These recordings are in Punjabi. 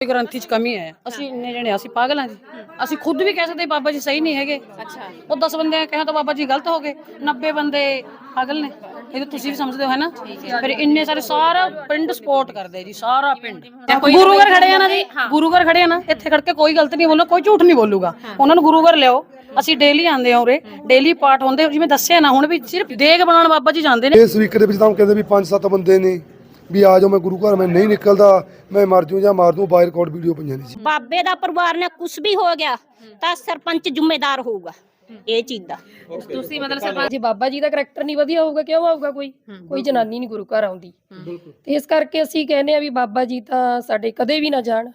ਕੋਈ ਗ੍ਰੰਥੀ 'ਚ ਕਮੀ ਹੈ। ਅਸੀਂ ਇੰਨੇ ਜਣੇ ਅਸੀਂ ਪਾਗਲ ਹਾਂ ਜੀ। ਅਸੀਂ ਖੁਦ ਵੀ ਕਹਿ ਸਕਦੇ ਬਾਬਾ ਜੀ ਸਹੀ ਨਹੀਂ ਹੈਗੇ। ਅੱਛਾ। ਉਹ 10 ਬੰਦੇ ਕਹਾਂ ਤਾਂ ਬਾਬਾ ਜੀ ਗਲਤ ਹੋ ਗਏ। 90 ਬੰਦੇ ਪਾਗਲ ਨੇ। ਇਹ ਤਾਂ ਤੁਸੀਂ ਵੀ ਸਮਝਦੇ ਹੋ ਹੈ ਨਾ? ਫਿਰ ਇੰਨੇ ਸਾਰੇ ਸਾਰਾ ਪਿੰਡ ਸਪੋਰਟ ਕਰਦੇ ਜੀ ਸਾਰਾ ਪਿੰਡ। ਗੁਰੂ ਘਰ ਖੜੇ ਆ ਨਾ ਜੀ ਗੁਰੂ ਘਰ ਖੜੇ ਆ ਨਾ ਇੱਥੇ ਖੜ ਕੇ ਕੋਈ ਗਲਤ ਨਹੀਂ ਬੋਲੋ ਕੋਈ ਝੂਠ ਨਹੀਂ ਬੋਲੂਗਾ। ਉਹਨਾਂ ਨੂੰ ਗੁਰੂ ਘਰ ਲਿਆਓ। ਅਸੀਂ ਡੇਲੀ ਆਉਂਦੇ ਆ ਉਰੇ। ਡੇਲੀ ਪਾਠ ਹੁੰਦੇ ਜਿਵੇਂ ਦੱਸਿਆ ਨਾ ਹੁਣ ਵੀ ਸਿਰਫ ਦੇਗ ਬਣਾਉਣ ਬਾਬਾ ਜੀ ਜਾਂਦੇ ਨੇ। ਇਸ ਵੀਕ ਦੇ ਵਿੱਚ ਤਾਂ ਕਹਿੰਦੇ ਵੀ ਪੰਜ ਸੱਤ ਬੰਦੇ ਨੇ। ਵੀ ਆ ਜਾਓ ਮੈਂ ਗੁਰੂ ਘਰ ਮੈਂ ਨਹੀਂ ਨਿਕਲਦਾ ਮੈਂ ਮਰ ਜੂ ਜਾਂ ਮਾਰ ਦੂੰ ਬਾਈ ਰਿਕਾਰਡ ਵੀਡੀਓ ਪਈਆਂ ਨੇ ਜੀ ਬਾਬੇ ਦਾ ਪਰਿਵਾਰ ਨੇ ਕੁਝ ਵੀ ਹੋ ਗਿਆ ਤਾਂ ਸਰਪੰਚ ਜ਼ਿੰਮੇਦਾਰ ਹੋਊਗਾ ਇਹ ਚੀਜ਼ ਦਾ। ਤੁਸੀਂ ਮਤਲਬ ਸਰਪੰਚ ਜੇ ਬਾਬਾ ਜੀ ਦਾ ਕਰੈਕਟਰ ਨਹੀਂ ਵਧੀਆ ਹੋਊਗਾ ਕਿਉਂ ਆਊਗਾ ਕੋਈ? ਕੋਈ ਜਨਾਨੀ ਨਹੀਂ ਗੁਰੂ ਘਰ ਆਉਂਦੀ। ਤੇ ਇਸ ਕਰਕੇ ਅਸੀਂ ਕਹਿੰਦੇ ਆ ਵੀ ਬਾਬਾ ਜੀ ਤਾਂ ਸਾਡੇ ਕਦੇ ਵੀ ਨਾ ਜਾਣ।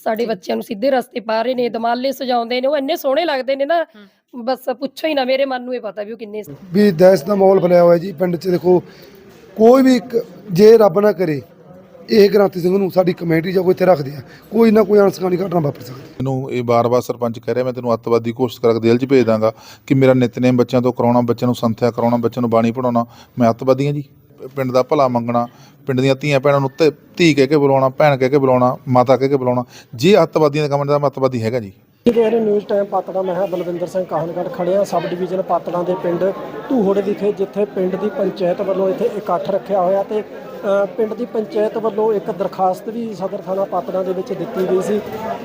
ਸਾਡੇ ਬੱਚਿਆਂ ਨੂੰ ਸਿੱਧੇ ਰਸਤੇ ਪਾ ਰਹੇ ਨੇ ਦਮਾਲੇ ਸਜਾਉਂਦੇ ਨੇ ਉਹ ਇੰਨੇ ਸੋਹਣੇ ਲੱਗਦੇ ਨੇ ਨਾ। ਬਸ ਪੁੱਛੋ ਹੀ ਨਾ ਮੇਰੇ ਮਨ ਨੂੰ ਇਹ ਪਤਾ ਵੀ ਉਹ ਕਿੰਨੇ ਵੀ ਦਹਿਸ਼ਤ ਦਾ ਮਾਹੌਲ ਬਣਿਆ ਹੋਇਆ ਜੀ ਪਿੰਡ 'ਚ ਦੇਖੋ ਕੋਈ ਵੀ ਇੱਕ- ਜੇ ਰੱਬ ਨਾ ਕਰੇ, ਇਹ ਗ੍ਰਾਂਤੀ ਸਿੰਘ ਨੂੰ ਸਾਡੀ ਕਮੇਟੀ ਜਾਂ ਕੋਈ ਇੱਥੇ ਰੱਖਦੇ ਆ। ਕੋਈ ਨਾ ਕੋਈ ਅਣਸਕਾਨੀ ਘਟਨਾ ਵਾਪਰ ਸਕਦੀ ਹੈ। ਮੈਨੂੰ ਇਹ ਬਾਰ-ਬਾਰ ਸਰਪੰਚ ਕਹਿ ਰਿਹਾ, ਮੈਂ ਤੈਨੂੰ ਅੱਤਵਾਦੀ ਕੋਸ਼ਿਸ਼ ਕਰਕੇ ਜੇਲ੍ਹ 'ਚ ਭੇਜ ਦਾਂਗਾ ਕਿ ਮੇਰਾ ਨਿਤਨੇਮ ਬੱਚਿਆਂ ਤੋਂ ਕਰਾਉਣਾ, ਬੱਚਿਆਂ ਨੂੰ ਸੰਥਿਆ ਕਰਾਉਣਾ, ਬੱਚਿਆਂ ਨੂੰ ਬਾਣੀ ਪੜਾਉਣਾ ਮੈਂ ਅੱਤਵਾਦੀ ਹਾਂ ਜੀ। ਪਿੰਡ ਦਾ ਭਲਾ ਮੰਗਣਾ, ਪਿੰਡ ਦੀਆਂ ਧੀਆਂ ਭੈਣਾਂ ਨੂੰ ਧੀ- ਧੀ ਕਹਿ ਕੇ ਬੁਲਾਉਣਾ, ਭੈਣ ਕਹਿ ਕੇ ਬੁਲਾਉਣਾ, ਮਾਤਾ ਕਹਿ ਕੇ ਬੁਲਾਉਣਾ। ਜੇ ਅੱਤਵਾਦੀਆਂ ਦਾ ਕੰਮ ਦਾ ਮੈਂ ਅੱਤਵਾਦੀ ਹੈਗਾ ਜੀ। ਜਿਹੜੇ ਨਿਊਜ਼ ਟਾਈਮ ਪਾਤੜਾ, ਮੈਂ ਹਾਂ ਬਲਵਿੰਦਰ ਸਿੰਘ ਕਾਹਨਗੜ੍ਹ ਖੜਿਆ ਸਬ ਡਿਵੀਜ਼ਨ ਪਾਤੜਾਂ ਦੇ ਪਿੰਡ ਧੂਹੜ ਵਿਖੇ, ਜਿੱਥੇ ਪਿੰਡ ਦੀ ਪੰਚਾਇਤ ਵੱਲੋਂ ਇੱਥੇ ਇਕੱਠ ਰੱਖਿਆ ਹੋਇਆ ਤੇ ਪਿੰਡ ਦੀ ਪੰਚਾਇਤ ਵੱਲੋਂ ਇੱਕ ਦਰਖਾਸਤ ਵੀ ਸਦਰ ਥਾਣਾ ਪਾਤੜਾਂ ਦੇ ਵਿੱਚ ਦਿੱਤੀ ਗਈ ਸੀ,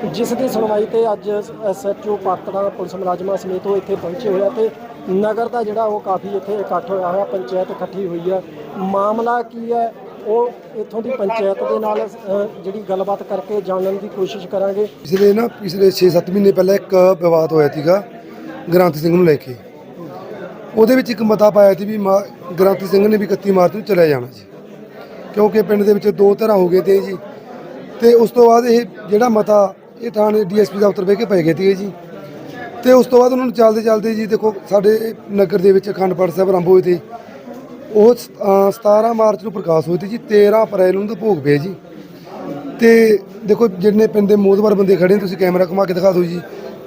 ਜਿਸ ਦੀ ਸੁਣਵਾਈ ਤੇ ਅੱਜ ਐਸਐਚਓ ਪਾਤੜਾ ਪੁਲਿਸ ਮੁਲਾਜ਼ਮਾਂ ਸਮੇਤ ਉਹ ਇੱਥੇ ਪਹੁੰਚੇ ਹੋਇਆ ਤੇ ਨਗਰ ਦਾ ਜਿਹੜਾ ਉਹ ਕਾਫੀ ਇੱਥੇ ਇਕੱਠ ਹੋਇਆ ਹੋਇਆ, ਪੰਚਾਇਤ ਇਕੱਠੀ ਹੋਈ ਹੈ ਮਾਮਲਾ ਕੀ ਹੈ? ਉਹ ਇੱਥੋਂ ਦੀ ਪੰਚਾਇਤ ਦੇ ਨਾਲ ਅ, ਜਿਹੜੀ ਗੱਲਬਾਤ ਕਰਕੇ ਜਾਣਨ ਦੀ ਕੋਸ਼ਿਸ਼ ਕਰਾਂਗੇ। ਪਿਛਲੇ ਨਾ ਪਿਛਲੇ 6-7 ਮਹੀਨੇ ਪਹਿਲਾਂ ਇੱਕ ਵਿਵਾਦ ਹੋਇਆ ਸੀਗਾ ਗ੍ਰਾਂਤੀ ਸਿੰਘ ਨੂੰ ਲੈ ਕੇ। ਉਹਦੇ ਵਿੱਚ ਇੱਕ ਮਤਾ ਪਾਇਆ ਸੀ ਵੀ ਮਾ- ਗ੍ਰਾਂਤੀ ਸਿੰਘ ਨੇ ਵੀ 31 ਮਾਰਚ ਨੂੰ ਚਲਿਆ ਜਾਣਾ ਜੀ ਕਿਉਂਕਿ ਪਿੰਡ ਦੇ ਵਿੱਚ ਦੋ ਧਿਰਾਂ ਹੋ ਗਏ ਤੇ ਜੀ। ਤੇ ਉਸ ਤੋਂ ਬਾਅਦ ਇਹ ਜਿਹੜਾ ਮਤਾ ਇਹ ਥਾਣੇ ਡੀਐਸਪੀ ਦਫ਼ਤਰ ਬਹਿ ਕੇ ਪੈ ਗਏ ਸੀ ਜੀ। ਤੇ ਉਸ ਤੋਂ ਬਾਅਦ ਉਹਨਾਂ ਨੂੰ ਚੱਲਦੇ ਚੱਲਦੇ ਜੀ ਦੇਖੋ ਸਾਡੇ ਨਗਰ ਦੇ ਵਿੱਚ ਅਖੰਡ ਪਾਠ ਸਾਹਿਬ ਆਰੰਭ ਹੋਏ ਤੇ ਉਹ ਸ- ਅਹ 17 ਮਾਰਚ ਨੂੰ ਪ੍ਰਕਾਸ਼ ਹੋਏ ਤੇ ਜੀ 13 ਅਪ੍ਰੈਲ ਨੂੰ ਤਾਂ ਭੋਗ ਪਿਆ ਜੀ। ਤੇ ਦੇਖੋ, ਜਿੰਨੇ ਪਿੰਡ ਦੇ ਮੋਦਵਰ ਬੰਦੇ ਖੜੇ ਨੇ, ਤੁਸੀਂ ਕੈਮਰਾ ਘੁਮਾ ਕੇ ਦਿਖਾ ਦਿਓ ਜੀ।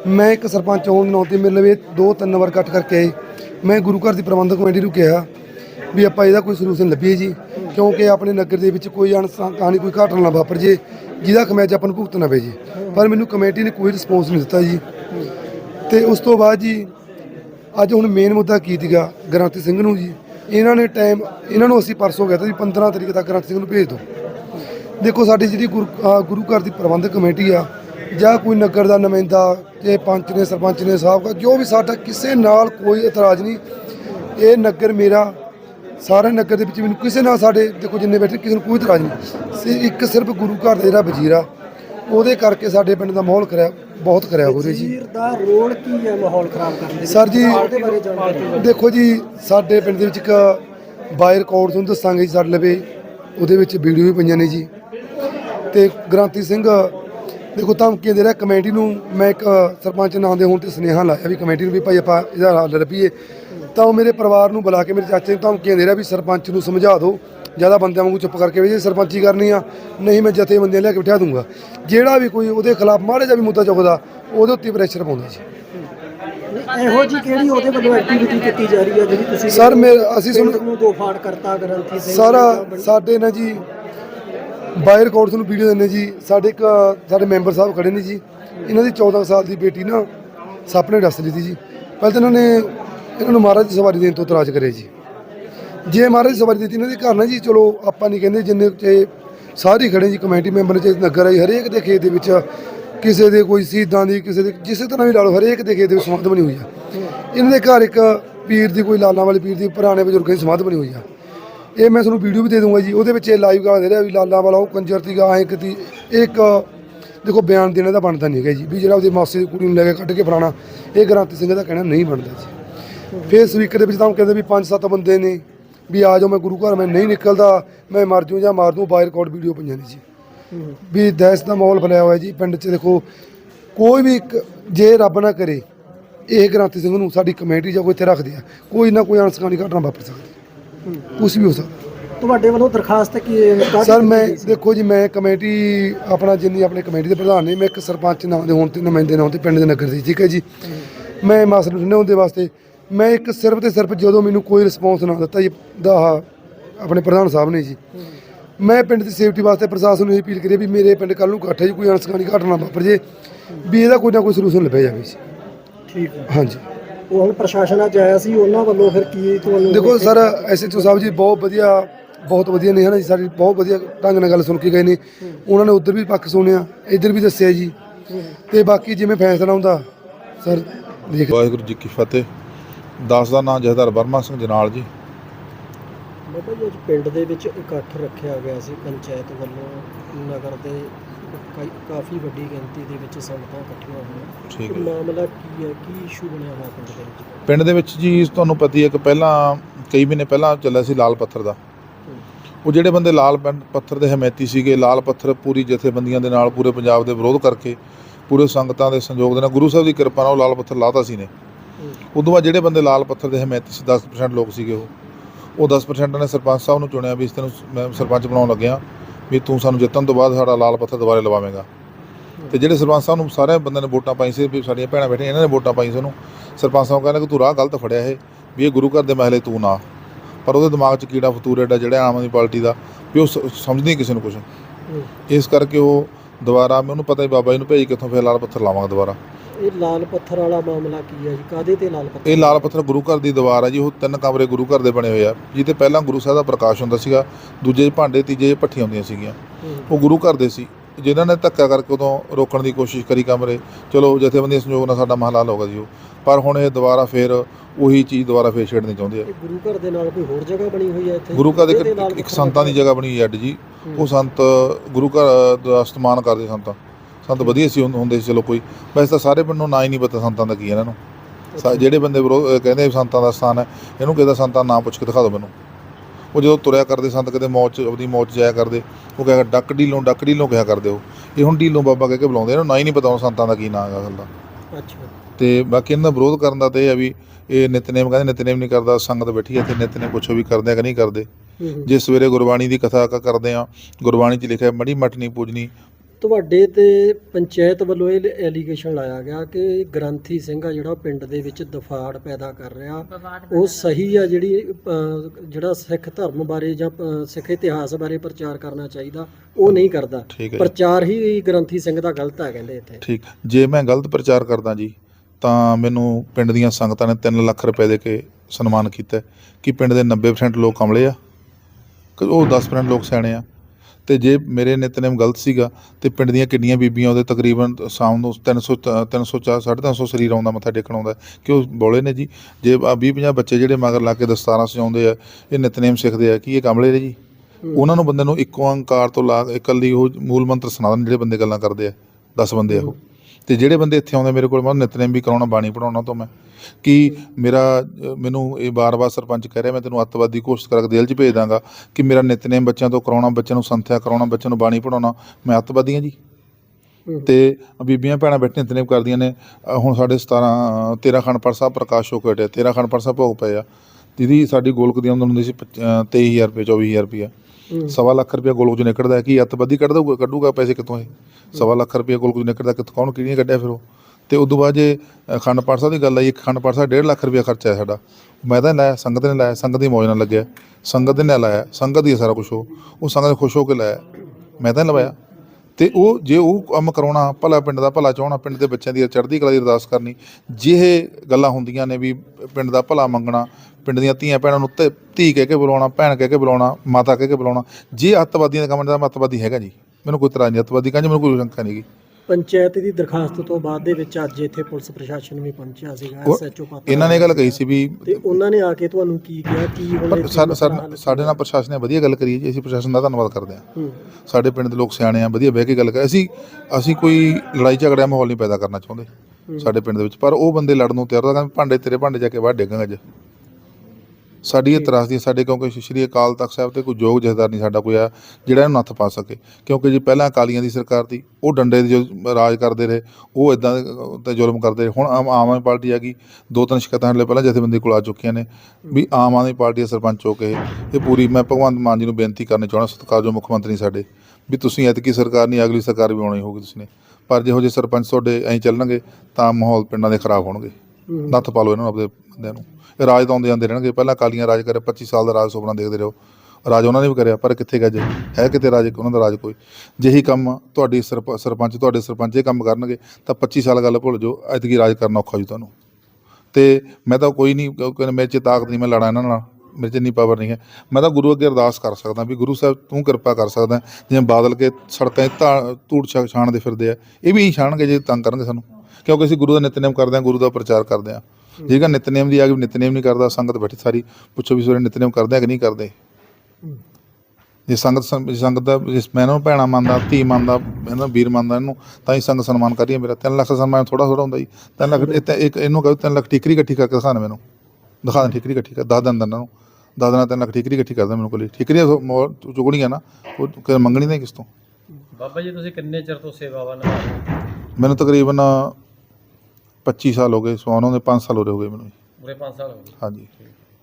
ਮੈਂ ਇੱਕ ਸਰਪੰਚ ਹੋਣ ਦੇ ਨਾਤੇ ਮੇਰੇ ਲਵੇ ਦੋ ਤਿੰਨ ਵਾਰ ਇਕੱਠ ਕਰਕੇ ਆਏ ਮੈਂ ਗੁਰੂ ਘਰ ਦੀ ਪ੍ਰਬੰਧਕ ਕਮੇਟੀ ਨੂੰ ਕਿਹਾ ਵੀ ਆਪਾਂ ਇਹਦਾ ਕੋਈ ਸੋਲੂਸ਼ਨ ਲੱਭੀਏ ਜੀ, ਕਿਉਂਕਿ ਆਪਣੇ ਨਗਰ ਦੇ ਵਿੱਚ ਕੋਈ ਅਣਸਾਨੀ ਕੋਈ ਘਟਨਾ ਨਾ ਵਾਪਰ ਜੇ, ਜਿਹਦਾ ਖਮਿਆਜਾ ਆਪਾਂ ਨੂੰ ਭੁਗਤਣਾ ਪਏ ਜੀ। ਪਰ ਮੈਨੂੰ ਕਮੇਟੀ ਨੇ ਕੋਈ ਰਿਸਪੌਂਸ ਨਹੀਂ ਦਿੱਤਾ ਜੀ। ਤੇ ਉਸ ਤੋਂ ਬਾਅਦ ਜੀ, ਅੱਜ ਹੁਣ ਮੇਨ ਮੁੱਦਾ ਕੀ ਸੀਗਾ ਗ੍ਰਾਂਤੀ ਸਿੰਘ ਨੂੰ ਜੀ। ਇਹਨਾਂ ਨੇ ਟਾਈਮ ਇਹਨਾਂ ਨੂੰ ਅਸੀਂ ਪਰਸੋਂ ਕਹਿ ਤਾ 15 ਤਰੀਕ ਤੱਕ ਗ੍ਰਾਂਤੀ ਸਿੰਘ ਨੂੰ ਭੇਜ ਦਿਓ। ਦੇਖੋ, ਸਾਡੀ ਜਿਹੜੀ ਗੁਰੂ ਗੁਰੂ ਘਰ ਦੀ ਪ੍ਰਬੰਧਕ ਕਮੇਟੀ ਆ, ਜਾਂ ਕੋਈ ਨਗਰ ਦਾ ਨੁਮਾਇੰਦਾ ਜੇ ਪੰਚ ਨੇ, ਸਰਪੰਚ ਨੇ ਸਾਹਿਬ ਜੋ ਵੀ ਸਾਡਾ ਕਿਸੇ ਨਾਲ ਕੋਈ ਇਤਰਾਜ਼ ਨਹੀਂ, ਇਹ ਨਗਰ ਮੇਰਾ, ਸਾਰੇ ਨਗਰ ਦੇ ਵਿੱਚ ਮੈਨੂੰ ਕਿਸੇ ਨਾਲ ਸਾਡੇ, ਦੇਖੋ, ਜਿੰਨੇ ਬੈਠੇ, ਕਿਸੇ ਨੂੰ ਕੋਈ ਇਤਰਾਜ਼ ਨਹੀਂ। ਇੱਕ ਸਿਰਫ ਗੁਰੂ ਘਰ ਦਾ ਜਿਹੜਾ ਵਜ਼ੀਰਾ ਉਹਦੇ ਕਰਕੇ ਸਾਡੇ ਪਿੰਡ ਦਾ ਮਾਹੌਲ ਕਰਿਆ ਬਹੁਤ ਕਰਿਆ ਹੋ ਰਿਹਾ ਜੀ। ਵਜ਼ੀਰ ਦਾ ਰੋਲ ਕੀ ਹੈ ਮਾਹੌਲ ਖਰਾਬ ਕਰਨ ਦੇ ਵਿੱਚ? ਸਰ ਜੀ ਬਾਰੇ ਜਾਣਕਾਰੀ। ਦੇਖੋ ਜੀ ਸਾਡੇ ਪਿੰਡ ਦੇ ਵਿੱਚ ਇੱਕ ਬਾਈ ਰਿਕਾਰਡ ਤੁਹਾਨੂੰ ਦੱਸਾਂਗੇ ਜੀ ਸਾਡੇ ਲਵੇ। ਉਹਦੇ ਵਿੱਚ ਵੀਡੀਓ ਵੀ ਪਈਆਂ ਨੇ ਜੀ। ਤੇ ਗ੍ਰਾਂਤੀ ਸਿੰਘ ਦੇਖੋ ਧਮਕੀਆਂ ਦੇ ਰਿਹਾ ਕਮੇਟੀ ਨੂੰ। ਮੈਂ ਇੱਕ ਸਰਪੰਚ ਨਾਂ ਦੇ ਹੋਣ ਤੇ ਸੁਨੇਹਾ ਲਾਇਆ ਵੀ ਕਮੇਟੀ ਨੂੰ ਵੀ ਭਾਈ ਆਪਾਂ ਇਹਦਾ ਹੱਲ ਲੱਭੀਏ। ਤਾਂ ਉਹ ਮੇਰੇ ਪਰਿਵਾਰ ਨੂੰ ਬੁਲਾ ਕੇ ਮੇਰੇ ਚਾਚੇ ਨੂੰ ਧਮਕੀਆਂ ਦੇ ਰਿਹਾ ਵੀ ਸਰਪੰਚ ਨੂੰ ਸਮਝਾ ਦਿਓ। ਜ਼ਿਆਦਾ ਬੰਦਿਆਂ ਵਾਂਗੂ ਚੁੱਪ ਕਰਕੇ ਵੀ ਜੇ ਸਰਪੰਚੀ ਕਰਨੀ ਆ ਨਹੀਂ ਮੈਂ ਜਥੇਬੰਦੀਆਂ ਲਿਆ ਕੇ ਬਿਠਾ ਦੂੰਗਾ। ਜਿਹੜਾ ਵੀ ਕੋਈ ਉਹਦੇ ਖਿਲਾਫ ਮਾੜਾ ਜਿਹਾ ਵੀ ਮੁੱਦਾ ਚੁੱਕਦਾ ਉਹਦੇ ਉੱਤੇ ਪ੍ਰੈਸ਼ਰ ਪਾਉਂਦਾ ਜੀ। ਇਹੋ ਜੀ ਕਿਹੜੀ ਉਹਦੇ ਵੱਲੋਂ ਐਕਟੀਵਿਟੀ ਕੀਤੀ ਜਾ ਰਹੀ ਹੈ ਜਿਹੜੀ ਤੁਸੀਂ ਸਰ ਮੈਂ ਅਸੀਂ ਪਿੰਡ ਸੁਣ ਨੂੰ ਦੋ ਫਾੜ ਕਰਤਾ ਗ੍ਰੰਥੀ ਸਿੰਘ ਸਾਰਾ ਸਾਡੇ ਨਾ ਜੀ ਬਾਈ ਰਿਕਾਰਡ ਤੁਹਾਨੂੰ ਵੀਡੀਓ ਦਿੰਦੇ ਜੀ। ਸਾਡੇ ਇੱਕ ਸਾਡੇ ਮੈਂਬਰ ਸਾਹਿਬ ਖੜੇ ਨੇ ਜੀ। ਇਹਨਾਂ ਦੀ 14 ਸਾਲ ਦੀ ਬੇਟੀ ਨਾ ਸੱਪ ਨੇ ਡਸ ਲਈ ਸੀ ਜੀ। ਪਹਿਲਾਂ ਤਾਂ ਇਹਨਾਂ ਨੇ ਇਹਨਾਂ ਨੂੰ ਮਹਾਰਾਜ ਦੀ ਸਵਾਰੀ ਦੇਣ ਤੋਂ ਇਤਰਾਜ਼ ਕਰੇ ਜੀ। ਜੇ ਮਹਾਰਾਜ ਦੀ ਸਵਾਰੀ ਦਿੱਤੀ ਇਹਨਾਂ ਦੇ ਘਰ ਨਾ ਜੀ, ਚਲੋ ਆਪਾਂ ਨਹੀਂ ਕਹਿੰਦੇ ਜਿੰਨੇ ਚ ਸਾਰੇ ਖੜੇ ਜੀ, ਕਮੇਟੀ ਮੈਂਬਰ ਚ ਨਗਰ ਆਈ ਹਰੇਕ ਦੇ ਖੇਤ ਦੇ ਵਿੱਚ ਕਿਸੇ ਦੇ ਕੋਈ ਸ਼ਹੀਦਾਂ ਦੀ, ਕਿਸੇ ਦੇ ਕਿਸੇ ਤਰ੍ਹਾਂ ਵੀ ਲਾ ਲਓ, ਹਰੇਕ ਦੇ ਖੇਤ ਦੇ ਵਿੱਚ ਸਮਾਧ ਬਣੀ ਹੋਈ ਆ। ਇਹਨਾਂ ਦੇ ਘਰ ਇੱਕ ਪੀਰ ਦੀ, ਕੋਈ ਲਾਲਾਂ ਵਾਲੇ ਪੀਰ ਦੀ, ਪੁਰਾਣੇ ਬਜ਼ੁਰਗਾਂ ਦੀ ਸਮਾਧ ਬਣੀ ਹੋਈ ਆ। ਇਹ ਮੈਂ ਤੁਹਾਨੂੰ ਵੀਡੀਓ ਵੀ ਦੇ ਦੂੰਗਾ ਜੀ, ਉਹਦੇ ਵਿੱਚ ਇਹ ਲਾਈਵ ਗਾਣਾ ਦੇ ਰਿਹਾ ਵੀ ਲਾਲਾਂ ਵਾਲਾ ਉਹ ਕੰਜਰ ਦੀ ਗਾ ਐ ਕਿਤੀ ਇੱਕ ਦੇਖੋ ਬਿਆਨ ਦੇਣ ਦਾ ਬਣਦਾ ਨਹੀਂ ਹੈਗਾ ਜੀ, ਵੀ ਜਿਹੜਾ ਉਹਦੀ ਮਾਸੀ ਦੀ ਕੁੜੀ ਨੂੰ ਲੈ ਕੇ ਕੱਢ ਕੇ ਫਲਾਣਾ ਇਹ ਗ੍ਰਾਂਤੀ ਸਿੰਘ ਦਾ ਕਹਿਣਾ ਨਹੀਂ ਬਣਦਾ ਜੀ। ਫੇਰ ਸਪੀਕਰ ਦੇ ਵਿੱਚ ਤਾਂ ਉਹ ਕਹਿੰਦੇ ਵੀ ਪੰਜ ਸੱਤ ਬੰਦੇ ਨੇ ਵੀ ਆ ਜਾਓ ਮੈਂ ਗੁਰੂ ਘਰ ਮੈਂ ਨਹੀਂ ਨਿਕਲਦਾ ਮੈਂ ਮਰ ਜੂ ਜਾਂ ਮਾਰ ਦੂੰ ਬਾਈ ਰਿਕਾਰਡ ਵੀਡੀਓ ਪਈਆਂ ਨੇ ਜੀ। ਵੀ ਦਹਿਸ਼ਤ ਦਾ ਮਾਹੌਲ ਬਣਿਆ ਹੋਇਆ ਜੀ ਪਿੰਡ 'ਚ ਦੇਖੋ ਕੋਈ ਵੀ ਇੱਕ ਜੇ ਰੱਬ ਨਾ ਕਰੇ ਇਹ ਗ੍ਰਾਂਤੀ ਸਿੰਘ ਨੂੰ ਸਾਡੀ ਕਮੇਟੀ ਜਾਂ ਕੋਈ ਇੱਥੇ ਰੱਖਦੇ ਆ ਕੋਈ ਨਾ ਕੋਈ ਅਣਸਕਾਨੀ ਘਟਨਾ ਵਾਪਰ ਸਕਦੀ ਕੁਝ ਵੀ ਹੋ ਸਕਦਾ। ਤੁਹਾਡੇ ਵੱਲੋਂ ਦਰਖਾਸਤ ਕੀ ਸਰ ਮੈਂ? ਦੇਖੋ ਜੀ ਮੈਂ ਕਮੇਟੀ ਆਪਣਾ ਜਿੰਨੀ ਆਪਣੇ ਕਮੇਟੀ ਦੇ ਪ੍ਰਧਾਨ ਨੇ ਮੈਂ ਇੱਕ ਸਰਪੰਚ ਨਾਮ ਦੇ ਹੋਣ ਤੇ ਨੁਮਾਇੰਦੇ ਨਾਮ ਤੇ ਪਿੰਡ ਦੇ ਨਗਰ ਦੀ ਠੀਕ ਹੈ ਜੀ। ਮੈਂ ਮਸਲੇ ਠੰਡੇ ਹੁੰਦੇ ਵਾਸਤੇ ਮੈਂ ਇੱਕ ਸਿਰਫ ਤੇ ਸਿਰਫ ਜਦੋਂ ਮੈਨੂੰ ਕੋਈ ਰਿਸਪੌਂਸ ਨਾ ਦਿੱਤਾ ਜੀ ਦਾ ਆਹ ਆਪਣੇ ਪ੍ਰਧਾਨ ਸਾਹਿਬ ਨੇ ਜੀ। ਮੈਂ ਪਿੰਡ ਦੀ ਸੇਫਟੀ ਵਾਸਤੇ ਪ੍ਰਸ਼ਾਸਨ ਨੂੰ ਇਹ ਅਪੀਲ ਕਰੀ ਵੀ ਮੇਰੇ ਪਿੰਡ ਕੱਲ ਨੂੰ ਇਕੱਠੇ 'ਚ ਕੋਈ ਅਣਸਕਾਨੀ ਘਟਨਾ ਵਾਪਰ ਜੇ ਵੀ ਇਹਦਾ ਕੋਈ ਨਾ ਕੋਈ ਸੋਲੂਸ਼ਨ ਲੱਭਿਆ ਜਾਵੇ ਜੀ। ਠੀਕ ਹੈ। ਹਾਂਜੀ। ਉਹ ਹੁਣ ਪ੍ਰਸ਼ਾਸਨ ਅੱਜ ਆਇਆ ਸੀ ਉਹਨਾਂ ਵੱਲੋਂ ਫਿਰ ਕੀ ਤੁਹਾਨੂੰ ਦੇਖੋ ਸਰ ਐਸਐਚਓ ਸਾਹਿਬ ਜੀ ਬਹੁਤ ਵਧੀਆ ਬਹੁਤ ਵਧੀਆ ਨੇ ਹਨਾ ਜੀ ਸਾਡੀ ਬਹੁਤ ਵਧੀਆ ਢੰਗ ਨਾਲ ਗੱਲ ਸੁਣ ਕੇ ਗਏ ਨੇ। ਉਹਨਾਂ ਨੇ ਉੱਧਰ ਵੀ ਪੱਖ ਸੁਣਿਆ ਇੱਧਰ ਵੀ ਦੱਸਿਆ ਜੀ। ਤੇ ਬਾਕੀ ਜਿਵੇਂ ਫੈਸਲਾ ਹੁੰਦਾ ਸਰ ਦੇਖ ਵਾਹਿਗੁਰੂ ਜੀ ਕੀ ਫਤਿਹ। ਦਾਸ ਦਾ ਨਾਮ ਜਹਦਰ ਵਰਮਾ ਸਿੰਘ ਜਨਾਲ ਜੀ। ਬਾਬਾ ਜੀ ਅੱਜ ਪਿੰਡ ਦੇ ਵਿੱਚ ਇਕੱਠ ਰੱਖਿਆ ਗਿਆ ਸੀ ਪੰਚਾਇਤ ਵੱਲੋਂ। ਨਗਰ ਦੇ ਕਈ- ਕਾਫੀ ਵੱਡੀ ਗਿਣਤੀ ਦੇ ਵਿੱਚ ਸੰਗਤਾਂ ਇਕੱਠੀਆਂ ਹੋਈਆਂ। ਠੀਕ ਤੇ ਮਾਮਲਾ ਕੀ ਹੈ? ਕੀ ਇਸ਼ੂ ਬਣਿਆ ਹੋਇਆ ਪਿੰਡ ਦੇ ਵਿੱਚ? ਪਿੰਡ ਦੇ ਵਿੱਚ ਜੀ ਤੁਹਾਨੂੰ ਪਤਾ ਹੀ ਹੈ ਕਿ ਪਹਿਲਾਂ ਕਈ ਮਹੀਨੇ ਪਹਿਲਾਂ ਚੱਲਿਆ ਸੀ ਲਾਲ ਪੱਥਰ ਦਾ। ਉਹ ਜਿਹੜੇ ਬੰਦੇ ਲਾਲ ਪੰ- ਪੱਥਰ ਦੇ ਹਮੈਤੀ ਸੀਗੇ ਲਾਲ ਪੱਥਰ ਪੂਰੀ ਜਥੇਬੰਦੀਆਂ ਦੇ ਨਾਲ ਪੂਰੇ ਪੰਜਾਬ ਦੇ ਵਿਰੋਧ ਕਰਕੇ ਪੂਰੇ ਸੰਗਤਾਂ ਦੇ ਸੰਯੋਗ ਦੇ ਨਾਲ ਗੁਰੂ ਸਾਹਿਬ ਦੀ ਕਿਰਪਾ ਨਾਲ ਉਹ ਲਾਲ ਪੱਥਰ ਲਾਤਾ ਸੀ ਨੇ ਉਦੋਂ ਬਾਅਦ ਜਿਹੜੇ ਬੰਦੇ ਲਾਲ ਪੱਥਰ ਦੇ ਹਮੈਤੀ ਸੀ 10% ਲੋਕ ਸੀਗੇ ਉਹ। ਉਹ 10% ਨੇ ਸਰਪੰਚ ਸਾਹਿਬ ਨੂੰ ਚੁਣਿਆ ਵੀ ਇਸ ਤੈਨੂੰ ਮੈਂ ਸਰਪੰਚ ਬਣਾਉਣ ਲੱਗਿਆ ਵੀ ਤੂੰ ਸਾਨੂੰ ਜਿੱਤਣ ਤੋਂ ਬਾਅਦ ਸਾਡਾ ਲਾਲ ਪੱਥਰ ਦੁਬਾਰੇ ਲਵਾਵੇਂਗਾ। ਤੇ ਜਿਹੜੇ ਸਰਪੰਚ ਸਾਹਿਬ ਨੂੰ ਸਾਰੇ ਬੰਦੇ ਨੇ ਵੋਟਾਂ ਪਾਈ ਸੀ ਵੀ ਸਾਡੀਆਂ ਭੈਣਾਂ ਬੈਠੀਆਂ ਇਹਨਾਂ ਨੇ ਵੋਟਾਂ ਪਾਈ ਸੀ ਉਹਨੂੰ। ਸਰਪੰਚ ਸਾਹਿਬ ਕਹਿੰਦੇ ਕਿ ਤੂੰ ਰਾਹ ਗਲਤ ਫੜਿਆ ਇਹ ਵੀ ਇਹ ਗੁਰੂ ਘਰ ਦੇ ਮਹਿਲੇ ਤੂੰ ਨਾ। ਪਰ ਉਹਦੇ ਦਿਮਾਗ 'ਚ ਕੀੜਾ ਫਤੂਰ ਐਡਾ ਜਿਹੜਾ ਆਮ ਆਦਮੀ ਪਾਰਟੀ ਦਾ ਵੀ ਉਹ ਸ- ਸਮਝਦੀ ਨਹੀਂ ਕਿਸੇ ਨੂੰ ਕੁਝ ਇਸ ਕਰਕੇ ਉਹ ਦੁਬਾਰਾ ਮੈਨੂੰ ਪਤਾ ਹੀ ਬਾਬਾ ਜੀ ਨੂੰ ਭੇਜ ਕਿੱਥੋਂ ਫੇਰ ਲਾਲ ਪੱਥਰ ਲਾਵਾਂਗਾ ਦੁਬਾਰਾ। ਇਹ ਲਾਲ ਪੱਥਰ ਵਾਲਾ ਮਾਮਲਾ ਕੀ ਹੈ ਜੀ? ਕਾਦੇ ਤੇ ਲਾਲ ਪੱਥਰ? ਇਹ ਲਾਲ ਪੱਥਰ ਗੁਰੂ ਘਰ ਦੀ ਦੀਵਾਰ ਆ ਜੀ ਉਹ ਤਿੰਨ ਕਮਰੇ ਗੁਰੂ ਘਰ ਦੇ ਬਣੇ ਹੋਏ ਆ ਜਿਹਦੇ ਪਹਿਲਾਂ ਗੁਰੂ ਸਾਹਿਬ ਦਾ ਪ੍ਰਕਾਸ਼ ਹੁੰਦਾ ਸੀਗਾ ਦੂਜੇ ਭਾਂਡੇ ਤੀਜੇ ਭੱਠੀਆਂ ਹੁੰਦੀਆਂ ਸੀਗੀਆਂ। ਉਹ ਗੁਰੂ ਘਰ ਦੇ ਸੀ। ਜਿਨ੍ਹਾਂ ਨੇ ਧੱਕਾ ਕਰਕੇ ਉਦੋਂ ਰੋਕਣ ਦੀ ਕੋਸ਼ਿਸ਼ ਕਰੀ ਕਮਰੇ ਚਲੋ ਜਥੇਬੰਦੀ ਸੰਯੋਗ ਨਾਲ ਸਾਡਾ ਮਹਲਾ ਹੱਲ ਹੋ ਗਿਆ ਜੀ ਉਹ। ਪਰ ਹੁਣ ਇਹ ਦੁਬਾਰਾ ਫੇਰ ਉਹੀ ਚੀਜ਼ ਦੁਬਾਰਾ ਫੇਰ ਛੇੜਨੀ ਚਾਹੁੰਦੇ ਆ। ਗੁਰੂ ਘਰ ਦੇ ਨਾਲ ਕੋਈ ਹੋਰ ਜਗ੍ਹਾ ਬਣੀ ਹੋਈ ਹੈ ਇੱਥੇ? ਗੁਰੂ ਘਰ ਦੇ ਇੱਕ- ਸੰਤਾਂ ਦੀ ਜਗ੍ਹਾ ਬਣੀ ਹੈ ਅੱਡ ਜੀ। ਉਹ ਸੰਤ ਗੁਰੂ ਘਰ ਦਾ ਇਸਤਮਾਨ ਕਰਦੇ ਸੰਤ ਸੰਤ ਵਧੀਆ ਸੀ ਹੁੰਦੇ ਸੀ ਚਲੋ ਕੋਈ। ਵੈਸੇ ਤਾਂ ਸਾਰੇ ਪਿੰਡ ਨੂੰ ਨਾ ਹੀ ਨਹੀਂ ਪਤਾ ਸੰਤਾਂ ਦਾ ਕੀ ਹੈ ਇਹਨਾਂ ਨੂੰ। ਸਾ- ਜਿਹੜੇ ਬੰਦੇ ਵਿਰੋਧ ਕਹਿੰਦੇ ਸੰਤਾਂ ਦਾ ਸਥਾਨ ਹੈ ਇਹਨੂੰ ਕਿਹਦਾ ਸੰਤਾਂ ਦਾ ਨਾਮ ਪੁੱਛ ਕੇ ਦਿਖਾ ਦਿਓ ਮੈਨੂੰ। ਉਹ ਜਦੋਂ ਤੁਰਿਆ ਕਰਦੇ ਸੰਤ ਕਿਤੇ ਮੌਤ ਚ ਆਪਣੀ ਮੌਤ 'ਚ ਜਾਇਆ ਕਰਦੇ ਉਹ ਕਹਿੰਦਾ ਡੱਕ ਢੀਲੋਂ ਡੱਕ ਢੀਲੋਂ ਕਿਹਾ ਕਰਦੇ ਉਹ। ਇਹ ਹੁਣ ਢੀਲੋਂ ਬਾਬਾ ਕਹਿ ਕੇ ਬੁਲਾਉਂਦੇ ਇਹਨੂੰ ਨਾ ਹੀ ਨਹੀਂ ਪਤਾ ਉਹ ਸੰਤਾਂ ਦਾ ਕੀ ਨਾਮ ਹੈ ਅਸਲ ਦਾ। ਅੱਛਾ। ਤੇ ਬਾਕੀ ਇਹਨਾਂ ਦਾ ਵਿਰੋਧ ਕਰਨ ਦਾ ਤੇ ਇਹ ਆ ਵੀ ਇਹ ਨਿਤਨੇਮ ਕਹਿੰਦੇ ਨਿਤਨੇਮ ਨਹੀਂ ਕਰਦਾ ਸੰਗਤ ਬੈਠੀ ਹੈ ਤੇ ਨਿਤਨੇਮ ਪੁੱਛੋ ਵੀ ਕਰਦੇ ਆ ਕਿ ਨਹੀਂ ਕਰਦੇ। ਹੂੰ ਹੂੰ। ਜੇ ਸਵੇਰੇ ਗੁਰਬਾਣੀ ਦੀ ਕਥਾ ਕ- ਕਰਦੇ ਆ ਗੁਰਬਾਣੀ 'ਚ ਲਿਖਿਆ ਮੜੀ ਮੱਠ ਨਹੀਂ ਪੂਜਨੀ ਤੁਹਾਡੇ ਤੇ ਪੰਚਾਇਤ ਵੱਲੋਂ ਇਹ ਐਲੀਗੇਸ਼ਨ ਲਾਇਆ ਗਿਆ ਕਿ ਗ੍ਰੰਥੀ ਸਿੰਘ ਆ ਜਿਹੜਾ ਉਹ ਪਿੰਡ ਦੇ ਵਿੱਚ ਦਫਾੜ ਪੈਦਾ ਕਰ ਰਿਹਾ। ਉਹ ਸਹੀ ਆ ਜਿਹੜੀ ਜਿਹੜਾ ਸਿੱਖ ਧਰਮ ਬਾਰੇ ਜਾਂ ਸਿੱਖ ਇਤਿਹਾਸ ਬਾਰੇ ਪ੍ਰਚਾਰ ਕਰਨਾ ਚਾਹੀਦਾ ਉਹ ਨਹੀਂ ਕਰਦਾ। ਠੀਕ ਹੈ ਜੀ। ਪ੍ਰਚਾਰ ਹੀ ਗ੍ਰੰਥੀ ਸਿੰਘ ਦਾ ਗਲਤ ਹੈ ਕਹਿੰਦੇ ਇੱਥੇ। ਠੀਕ। ਜੇ ਮੈਂ ਗਲਤ ਪ੍ਰਚਾਰ ਕਰਦਾ ਜੀ ਤਾਂ ਮੈਨੂੰ ਪਿੰਡ ਦੀਆਂ ਸੰਗਤਾਂ ਨੇ 3 ਲੱਖ ਰੁਪਏ ਦੇ ਕੇ ਸਨਮਾਨ ਕੀਤਾ ਕਿ ਪਿੰਡ ਦੇ 90% ਲੋਕ ਕਮਲੇ ਆ ਕਿ ਉਹ 10% ਲੋਕ ਸਿਆਣੇ ਆ। ਤੇ ਜੇ ਮੇਰੇ ਨਿਤਨੇਮ ਗਲਤ ਸੀਗਾ ਤੇ ਪਿੰਡ ਦੀਆਂ ਕਿੰਨੀਆਂ ਬੀਬੀਆਂ ਉਹਦੇ ਤਕਰੀਬਨ ਸ਼ਾਮ ਨੂੰ 300 350 350 ਸਰੀਰ ਆਉਂਦਾ, ਮੱਥਾ ਟੇਕਣ ਆਉਂਦਾ ਕਿ ਉਹ ਬੋਲੇ ਨੇ ਜੀ? ਜੇ 20 50 ਬੱਚੇ ਜਿਹੜੇ ਮਗਰ ਲਾ ਕੇ ਦਸਤਾਰਾਂ ਸਜਾਉਂਦੇ ਆ, ਇਹ ਨਿਤਨੇਮ ਸਿੱਖਦੇ ਆ, ਕਿ ਇਹ ਕਮਲੇ ਨੇ ਜੀ? ਉਹਨਾਂ ਨੂੰ ਬੰਦੇ ਨੂੰ ਇੱਕੋ ਅੰਕਾਰ ਤੋਂ ਲਾ ਇਕੱਲੀ ਉਹ ਮੂਲ ਮੰਤਰ ਸੁਣਾ ਦਿੰਦੇ ਜਿਹੜੇ ਬੰਦੇ ਗੱਲਾਂ ਕਰਦੇ ਆ 10 ਬੰਦੇ ਆ ਉਹ। ਤੇ ਜਿਹੜੇ ਬੰਦੇ ਇੱਥੇ ਆਉਂਦੇ ਮੇਰੇ ਕੋਲ ਮੈਂ ਨਿਤਨੇਮ ਵੀ ਕਰਾਉਣਾ ਬਾਣੀ ਪੜਾਉਣਾ ਤੋਂ ਮੈਂ ਕਿ ਮੇਰਾ ਮੈਨੂੰ ਇਹ ਬਾਰ-ਬਾਰ ਸਰਪੰਚ ਕਹਿ ਰਿਹਾ ਮੈਂ ਤੈਨੂੰ ਅੱਤਵਾਦੀ ਘੋਸ਼ਿਤ ਕਰਕੇ ਜੇਲ੍ਹ 'ਚ ਭੇਜ ਦਾਂਗਾ ਕਿ ਮੇਰਾ ਨਿਤਨੇਮ ਬੱਚਿਆਂ ਤੋਂ ਕਰਾਉਣਾ ਬੱਚਿਆਂ ਨੂੰ ਸੰਥਿਆ ਕਰਾਉਣਾ ਬੱਚਿਆਂ ਨੂੰ ਬਾਣੀ ਪੜਾਉਣਾ ਮੈਂ ਅੱਤਵਾਦੀ ਹਾਂ ਜੀ। ਤੇ ਬੀਬੀਆਂ ਭੈਣਾਂ ਬੈਠੀਆਂ ਨਿਤਨੇਮ ਕਰਦੀਆਂ ਨੇ ਹੁਣ ਸਾਡੇ 17 13 ਖੰਡ ਪਾਠ ਸਾਹਿਬ ਪ੍ਰਕਾਸ਼ ਹੋ ਕੇ ਹਟਿਆ 13 ਖੰਡ ਪਾਠ ਸਾਹਿਬ ਭੋਗ ਪਏ ਆ ਦੀਦੀ ਸਾਡੀ ਗੋਲਕ ਦੀ ਆਮਦਨ ਹੁੰਦੀ ਸੀ 23000 ਰੁਪਏ 24000 ਰੁਪਏ। ਸਵਾ ਲੱਖ ਰੁਪਏ ਗੋਲਕ ਚੋਂ ਨਿਕਲਦਾ ਕੀ ਅੱਤਵਾਦੀ ਕੱਢ ਦਊਗਾ ਕੱਢੂਗਾ ਪੈਸੇ ਕਿੱਥੋਂ ਇਹ ਸਵਾ ਲੱਖ ਰੁਪਏ ਗੋਲਕ ਕੁਝ ਨਿਕਲਦਾ, ਕਿੱਥੋਂ, ਕੌਣ ਕਿਹੜੀਆਂ ਕੱਢਿਆ ਫਿਰ ਉਹ? ਤੇ ਤੋਂ ਬਾਅਦ ਜੇ ਖੰਡ ਪਾਠ ਸਾਹਿਬ ਦੀ ਗੱਲ ਆਈ, ਇੱਕ ਖੰਡ ਪਾਠ ਸਾਹਿਬ 1.5 ਲੱਖ ਰੁਪਏ ਖਰਚਾ ਹੈ ਸਾਡਾ। ਮੈਂ ਤਾਂ ਨਹੀਂ ਲਾਇਆ, ਸੰਗਤ ਨੇ ਲਾਇਆ, ਸੰਗਤ ਦੀ ਮੌਜ ਨਾਲ ਲੱਗਿਆ। ਸੰਗਤ ਨੇ ਲਾਇਆ ਸੰਗਤ ਦੀ ਹੈ ਸਾਰਾ ਕੁਝ ਉਹ। ਉਹ ਸੰਗਤ ਨੇ ਖੁਸ਼ ਹੋ ਕੇ ਲਾਇਆ। ਮੈਂ ਤਾਂ ਨਹੀਂ ਲਵਾਇਆ। ਤੇ ਉਹ, ਜੇ ਉਹ ਕੰਮ ਕਰਾਉਣਾ, ਭਲਾ ਪਿੰਡ ਦਾ ਭਲਾ ਚਾਹਣਾ, ਪਿੰਡ ਦੇ ਬੱਚਿਆਂ ਦੀ ਚੜ੍ਹਦੀ ਕਲਾ ਦੀ ਅਰਦਾਸ ਕਰਨੀ, ਜੇ ਇਹ ਗੱਲਾਂ ਹੁੰਦੀਆਂ ਨੇ ਵੀ ਪਿੰਡ ਦਾ ਭਲਾ ਮੰਗਣਾ, ਪਿੰਡ ਦੀਆਂ ਧੀਆਂ ਭੈਣਾਂ ਨੂੰ ਧੀ- ਧੀ ਕਹਿ ਕੇ ਬੁਲਾਉਣਾ, ਭੈਣ ਕਹਿ ਕੇ ਬੁਲਾਉਣਾ, ਮਾਤਾ ਕਹਿ ਕੇ ਬੁਲਾਉਣਾ, ਜੇ ਅੱਤਵਾਦੀਆਂ ਦਾ ਕੰਮ ਦਾ ਮੈਂ ਅੱਤਵਾਦੀ ਹੈਗਾ ਜੀ। ਮੈਨੂੰ ਕੋਈ ਤਰ੍ਹਾਂ ਨਹੀਂ ਅੱਤਵਾਦੀ ਕਹਿੰਦੇ ਮੈਨੂੰ ਕੋਈ ਸ਼ੰਕਾ ਨਹੀਂ ਗੀ ਪੰਚਾਇਤ ਦੀ ਦਰਖਾਸਤ ਤੋਂ ਬਾਅਦ ਦੇ ਵਿੱਚ ਅੱਜ ਇੱਥੇ ਪੁਲਿਸ ਪ੍ਰਸ਼ਾਸਨ ਵੀ ਪਹੁੰਚਿਆ ਸੀਗਾ ਉਹ- ਐਸਐਚਓ ਪਾਤੜਾ ਇਹਨਾਂ ਨੇ ਇਹ ਗੱਲ ਕਹੀ ਸੀ ਵੀ ਤੇ ਉਹਨਾਂ ਨੇ ਆ ਕੇ ਤੁਹਾਨੂੰ ਕੀ ਕਿਹਾ ਕੀ ਪਰ ਸਾ- ਸਾ- ਸਾਡੇ ਨਾਲ ਪ੍ਰਸ਼ਾਸਨ ਨੇ ਵਧੀਆ ਗੱਲ ਕਰੀ ਹੈ ਜੀ ਅਸੀਂ ਪ੍ਰਸ਼ਾਸਨ ਦਾ ਧੰਨਵਾਦ ਕਰਦੇ ਹਾਂ। ਹੂੰ। ਸਾਡੇ ਪਿੰਡ ਦੇ ਲੋਕ ਸਿਆਣੇ ਆ ਵਧੀਆ ਬਹਿ ਕੇ ਗੱਲ ਕਰ ਅਸੀਂ ਅਸੀਂ ਕੋਈ ਲੜਾਈ ਝਗੜਾ ਮਾਹੌਲ ਨਹੀਂ ਪੈਦਾ ਕਰਨਾ ਚਾਹੁੰਦੇ ਸਾਡੇ ਪਿੰਡ ਦੇ ਵਿੱਚ ਪਰ ਉਹ ਬੰਦੇ ਲੜਨ ਨੂੰ ਤਿਆਰ ਤਾਂ ਕਹਿੰਦੇ ਭਾਂਡੇ ਤੇਰੇ ਭਾਂਡੇ ਜਾ ਕੇ ਬਾਹਰ ਡੇਗਾਂਗੇ ਅੱਜ। ਸਾਡੀ ਇਹ ਤਰਾਸਦੀ ਸਾਡੇ ਕਿਉਂਕਿ ਸ਼੍ਰੀ ਅਕਾਲ ਤਖਤ ਸਾਹਿਬ ਤੇ ਕੋਈ ਯੋਗ ਜਥੇਦਾਰ ਨਹੀਂ ਸਾਡਾ ਕੋਈ ਆ ਜਿਹੜਾ ਇਹਨੂੰ ਨੱਥ ਪਾ ਸਕੇ। ਕਿਉਂਕਿ ਜੀ ਪਹਿਲਾਂ ਅਕਾਲੀਆਂ ਦੀ ਸਰਕਾਰ ਸੀ ਉਹ ਡੰਡੇ ਦੇ ਜੋ ਰਾਜ ਕਰਦੇ ਰਹੇ ਉਹ ਇਦਾਂ ਤੇ ਜ਼ੁਲਮ ਕਰਦੇ ਰਹੇ। ਹੁਣ ਆਮ ਆਮ ਆਦਮੀ ਪਾਰਟੀ ਆ ਗਈ ਦੋ ਤਿੰਨ ਸ਼ਿਕਾਇਤਾਂ ਹਲੇ ਪਹਿਲਾਂ ਜਥੇਬੰਦੀ ਕੋਲ ਆ ਚੁੱਕੀਆਂ ਨੇ ਵੀ ਆਮ ਆਦਮੀ ਪਾਰਟੀ ਦੇ ਸਰਪੰਚ ਹੋ ਕੇ ਇਹ ਪੂਰੀ ਮੈਂ ਭਗਵੰਤ ਮਾਨ ਜੀ ਨੂੰ ਬੇਨਤੀ ਕਰਨੀ ਚਾਹੁੰਦਾ ਸਤਿਕਾਰਯੋਗ ਮੁੱਖ ਮੰਤਰੀ ਸਾਡੇ ਵੀ ਤੁਸੀਂ ਐਤਕੀ ਸਰਕਾਰ ਨਹੀਂ ਅਗਲੀ ਸਰਕਾਰ ਵੀ ਆਉਣੀ ਹੋਊਗੀ ਤੁਸੀਂ ਨੇ। ਪਰ ਜਿਹੋ ਜਿਹੇ ਸਰਪੰਚ ਤੁਹਾਡੇ ਐਂ ਚੱਲਣਗੇ ਤਾਂ ਮਾਹੌਲ ਪਿੰਡਾਂ ਦੇ ਖਰਾਬ ਹੋਣਗੇ। ਨੱਥ ਪਾ ਲਓ ਇਹਨਾਂ ਨੂੰ ਆਪਣੇ ਬੰਦਿਆਂ ਨੂੰ। ਇਹ ਰਾਜ ਤਾਂ ਆਉਂਦੇ ਜਾਂਦੇ ਰਹਿਣਗੇ। ਪਹਿਲਾਂ ਕਾਲੀਆਂ ਰਾਜ ਕਰੇ 25 ਸਾਲ ਦਾ ਰਾਜ ਸੁਪਨਾ ਦੇਖਦੇ ਰਹੋ। ਰਾਜ ਉਹਨਾਂ ਨੇ ਵੀ ਕਰਿਆ, ਪਰ ਕਿੱਥੇ ਗਿਆ ਜੇ? ਹੈ ਕਿਤੇ ਰਾਜ, ਉਹਨਾਂ ਦਾ ਰਾਜ ਕੋਈ? ਜਿਹੀ ਕੰਮ ਤੁਹਾਡੀ ਸਰਪ- ਸਰਪੰਚ, ਤੁਹਾਡੇ ਸਰਪੰਚ ਇਹ ਕੰਮ ਕਰਨਗੇ, ਤਾਂ 25 ਸਾਲ ਗੱਲ ਭੁੱਲ ਜਾਓ, ਐਤਕੀ ਰਾਜ ਕਰਨਾ ਔਖਾ ਜੀ ਤੁਹਾਨੂੰ। ਤੇ ਮੈਂ ਤਾਂ ਕੋਈ ਨਹੀਂ ਕਿਉਂਕਿ ਮੇਰੇ 'ਚ ਤਾਕਤ ਨਹੀਂ, ਮੈਂ ਲੜਾਂ ਇਹਨਾਂ ਨਾਲ, ਮੇਰੇ 'ਚ ਇੰਨੀ ਪਾਵਰ ਨਹੀਂ ਹੈ। ਮੈਂ ਤਾਂ ਗੁਰੂ ਅੱਗੇ ਅਰਦਾਸ ਕਰ ਸਕਦਾ ਵੀ ਗੁਰੂ ਸਾਹਿਬ ਤੂੰ ਕਿਰਪਾ ਕਰ ਸਕਦਾ ਜਿਵੇਂ ਬਾਦਲ ਕੇ ਸੜਕਾਂ 'ਤੇ ਧਾ- ਧੂੜ ਛਾ- ਛਾਣਦੇ ਫਿਰਦੇ ਆ, ਇਹ ਵੀ ਛਾਣਗੇ ਜੇ ਤੰਗ ਕਰਨਗੇ ਸਾਨੂੰ। ਕਿਉਂਕਿ ਅਸੀਂ ਗੁਰੂ ਦਾ ਨਿਤਨੇਮ ਕਰਦੇ ਹਾਂ, ਗੁਰੂ ਦਾ ਪ੍ਰਚਾਰ ਕਰਦੇ ਹਾਂ ਜੇਕਰ ਨਿਤਨੇਮ ਦੀ ਆ ਕੇ ਨਿਤਨੇਮ ਨਹੀਂ ਕਰਦਾ ਸੰਗਤ ਬੈਠੀ ਸਾਰੀ ਪੁੱਛੋ ਵੀ ਸਵੇਰੇ ਨਿਤਨੇਮ ਕਰਦੇ ਆ ਕਿ ਨਹੀਂ ਕਰਦੇ? ਜੇ ਸੰਗਤ ਜੇ ਸੰਗਤ ਦਾ ਜਿਸ ਮੈਂ ਇਹਨਾਂ ਨੂੰ ਭੈਣਾ ਮੰਨਦਾ ਧੀ ਮੰਨਦਾ ਇਹਨਾਂ ਨੂੰ ਵੀਰ ਮੰਨਦਾ ਇਹਨੂੰ ਤਾਂ ਹੀ ਸੰਗਤ ਸਨਮਾਨ ਕਰ ਮੇਰਾ। 3 ਲੱਖ ਸਨਮਾਨ ਥੋੜਾ ਥੋੜਾ ਹੁੰਦਾ ਜੀ। 3 ਲੱਖ ਇੱਕ ਇਹਨੂੰ ਕਹੋ 3 ਲੱਖ ਠੀਕਰੀ ਇਕੱਠੀ ਕਰਕੇ ਦਿਖਾ ਮੈਨੂੰ। ਦਿਖਾ ਦੇ ਠੀਕਰੀ ਇਕੱਠੀ ਕਰ ਦਸ ਦਿੰਦਾ ਨੂੰ। ਦਸ ਦਿਨਾਂ 3 ਲੱਖ ਠੀਕਰੀ ਇਕੱਠੀ ਕਰਦਾ ਮੈਨੂੰ ਕੋਲ। ਠੀਕਰੀਆਂ ਸੋ ਮੋਰ ਚੁਗਣੀਆਂ ਨਾ ਉਹ ਮੰਗਣੀ ਨਹੀਂ ਕਿਸ ਤੋਂ। ਬਾਬਾ ਜੀ ਤੁਸੀਂ ਕਿੰਨੇ ਚਿਰ ਤੋਂ ਰਹੇ ਹੋ? ਮੈਨੂੰ ਤਕਰੀਬਨ 25 ਸਾਲ ਹੋ ਗਏ ਸੋਨੋਂ ਦੇ 5 ਸਾਲ ਹੋ ਰਹੇ ਹੋ ਗਏ ਮੈਨੂੰ ਜੀ। ਪੂਰੇ 5 ਸਾਲ ਹੋ ਗਏ। ਹਾਂਜੀ।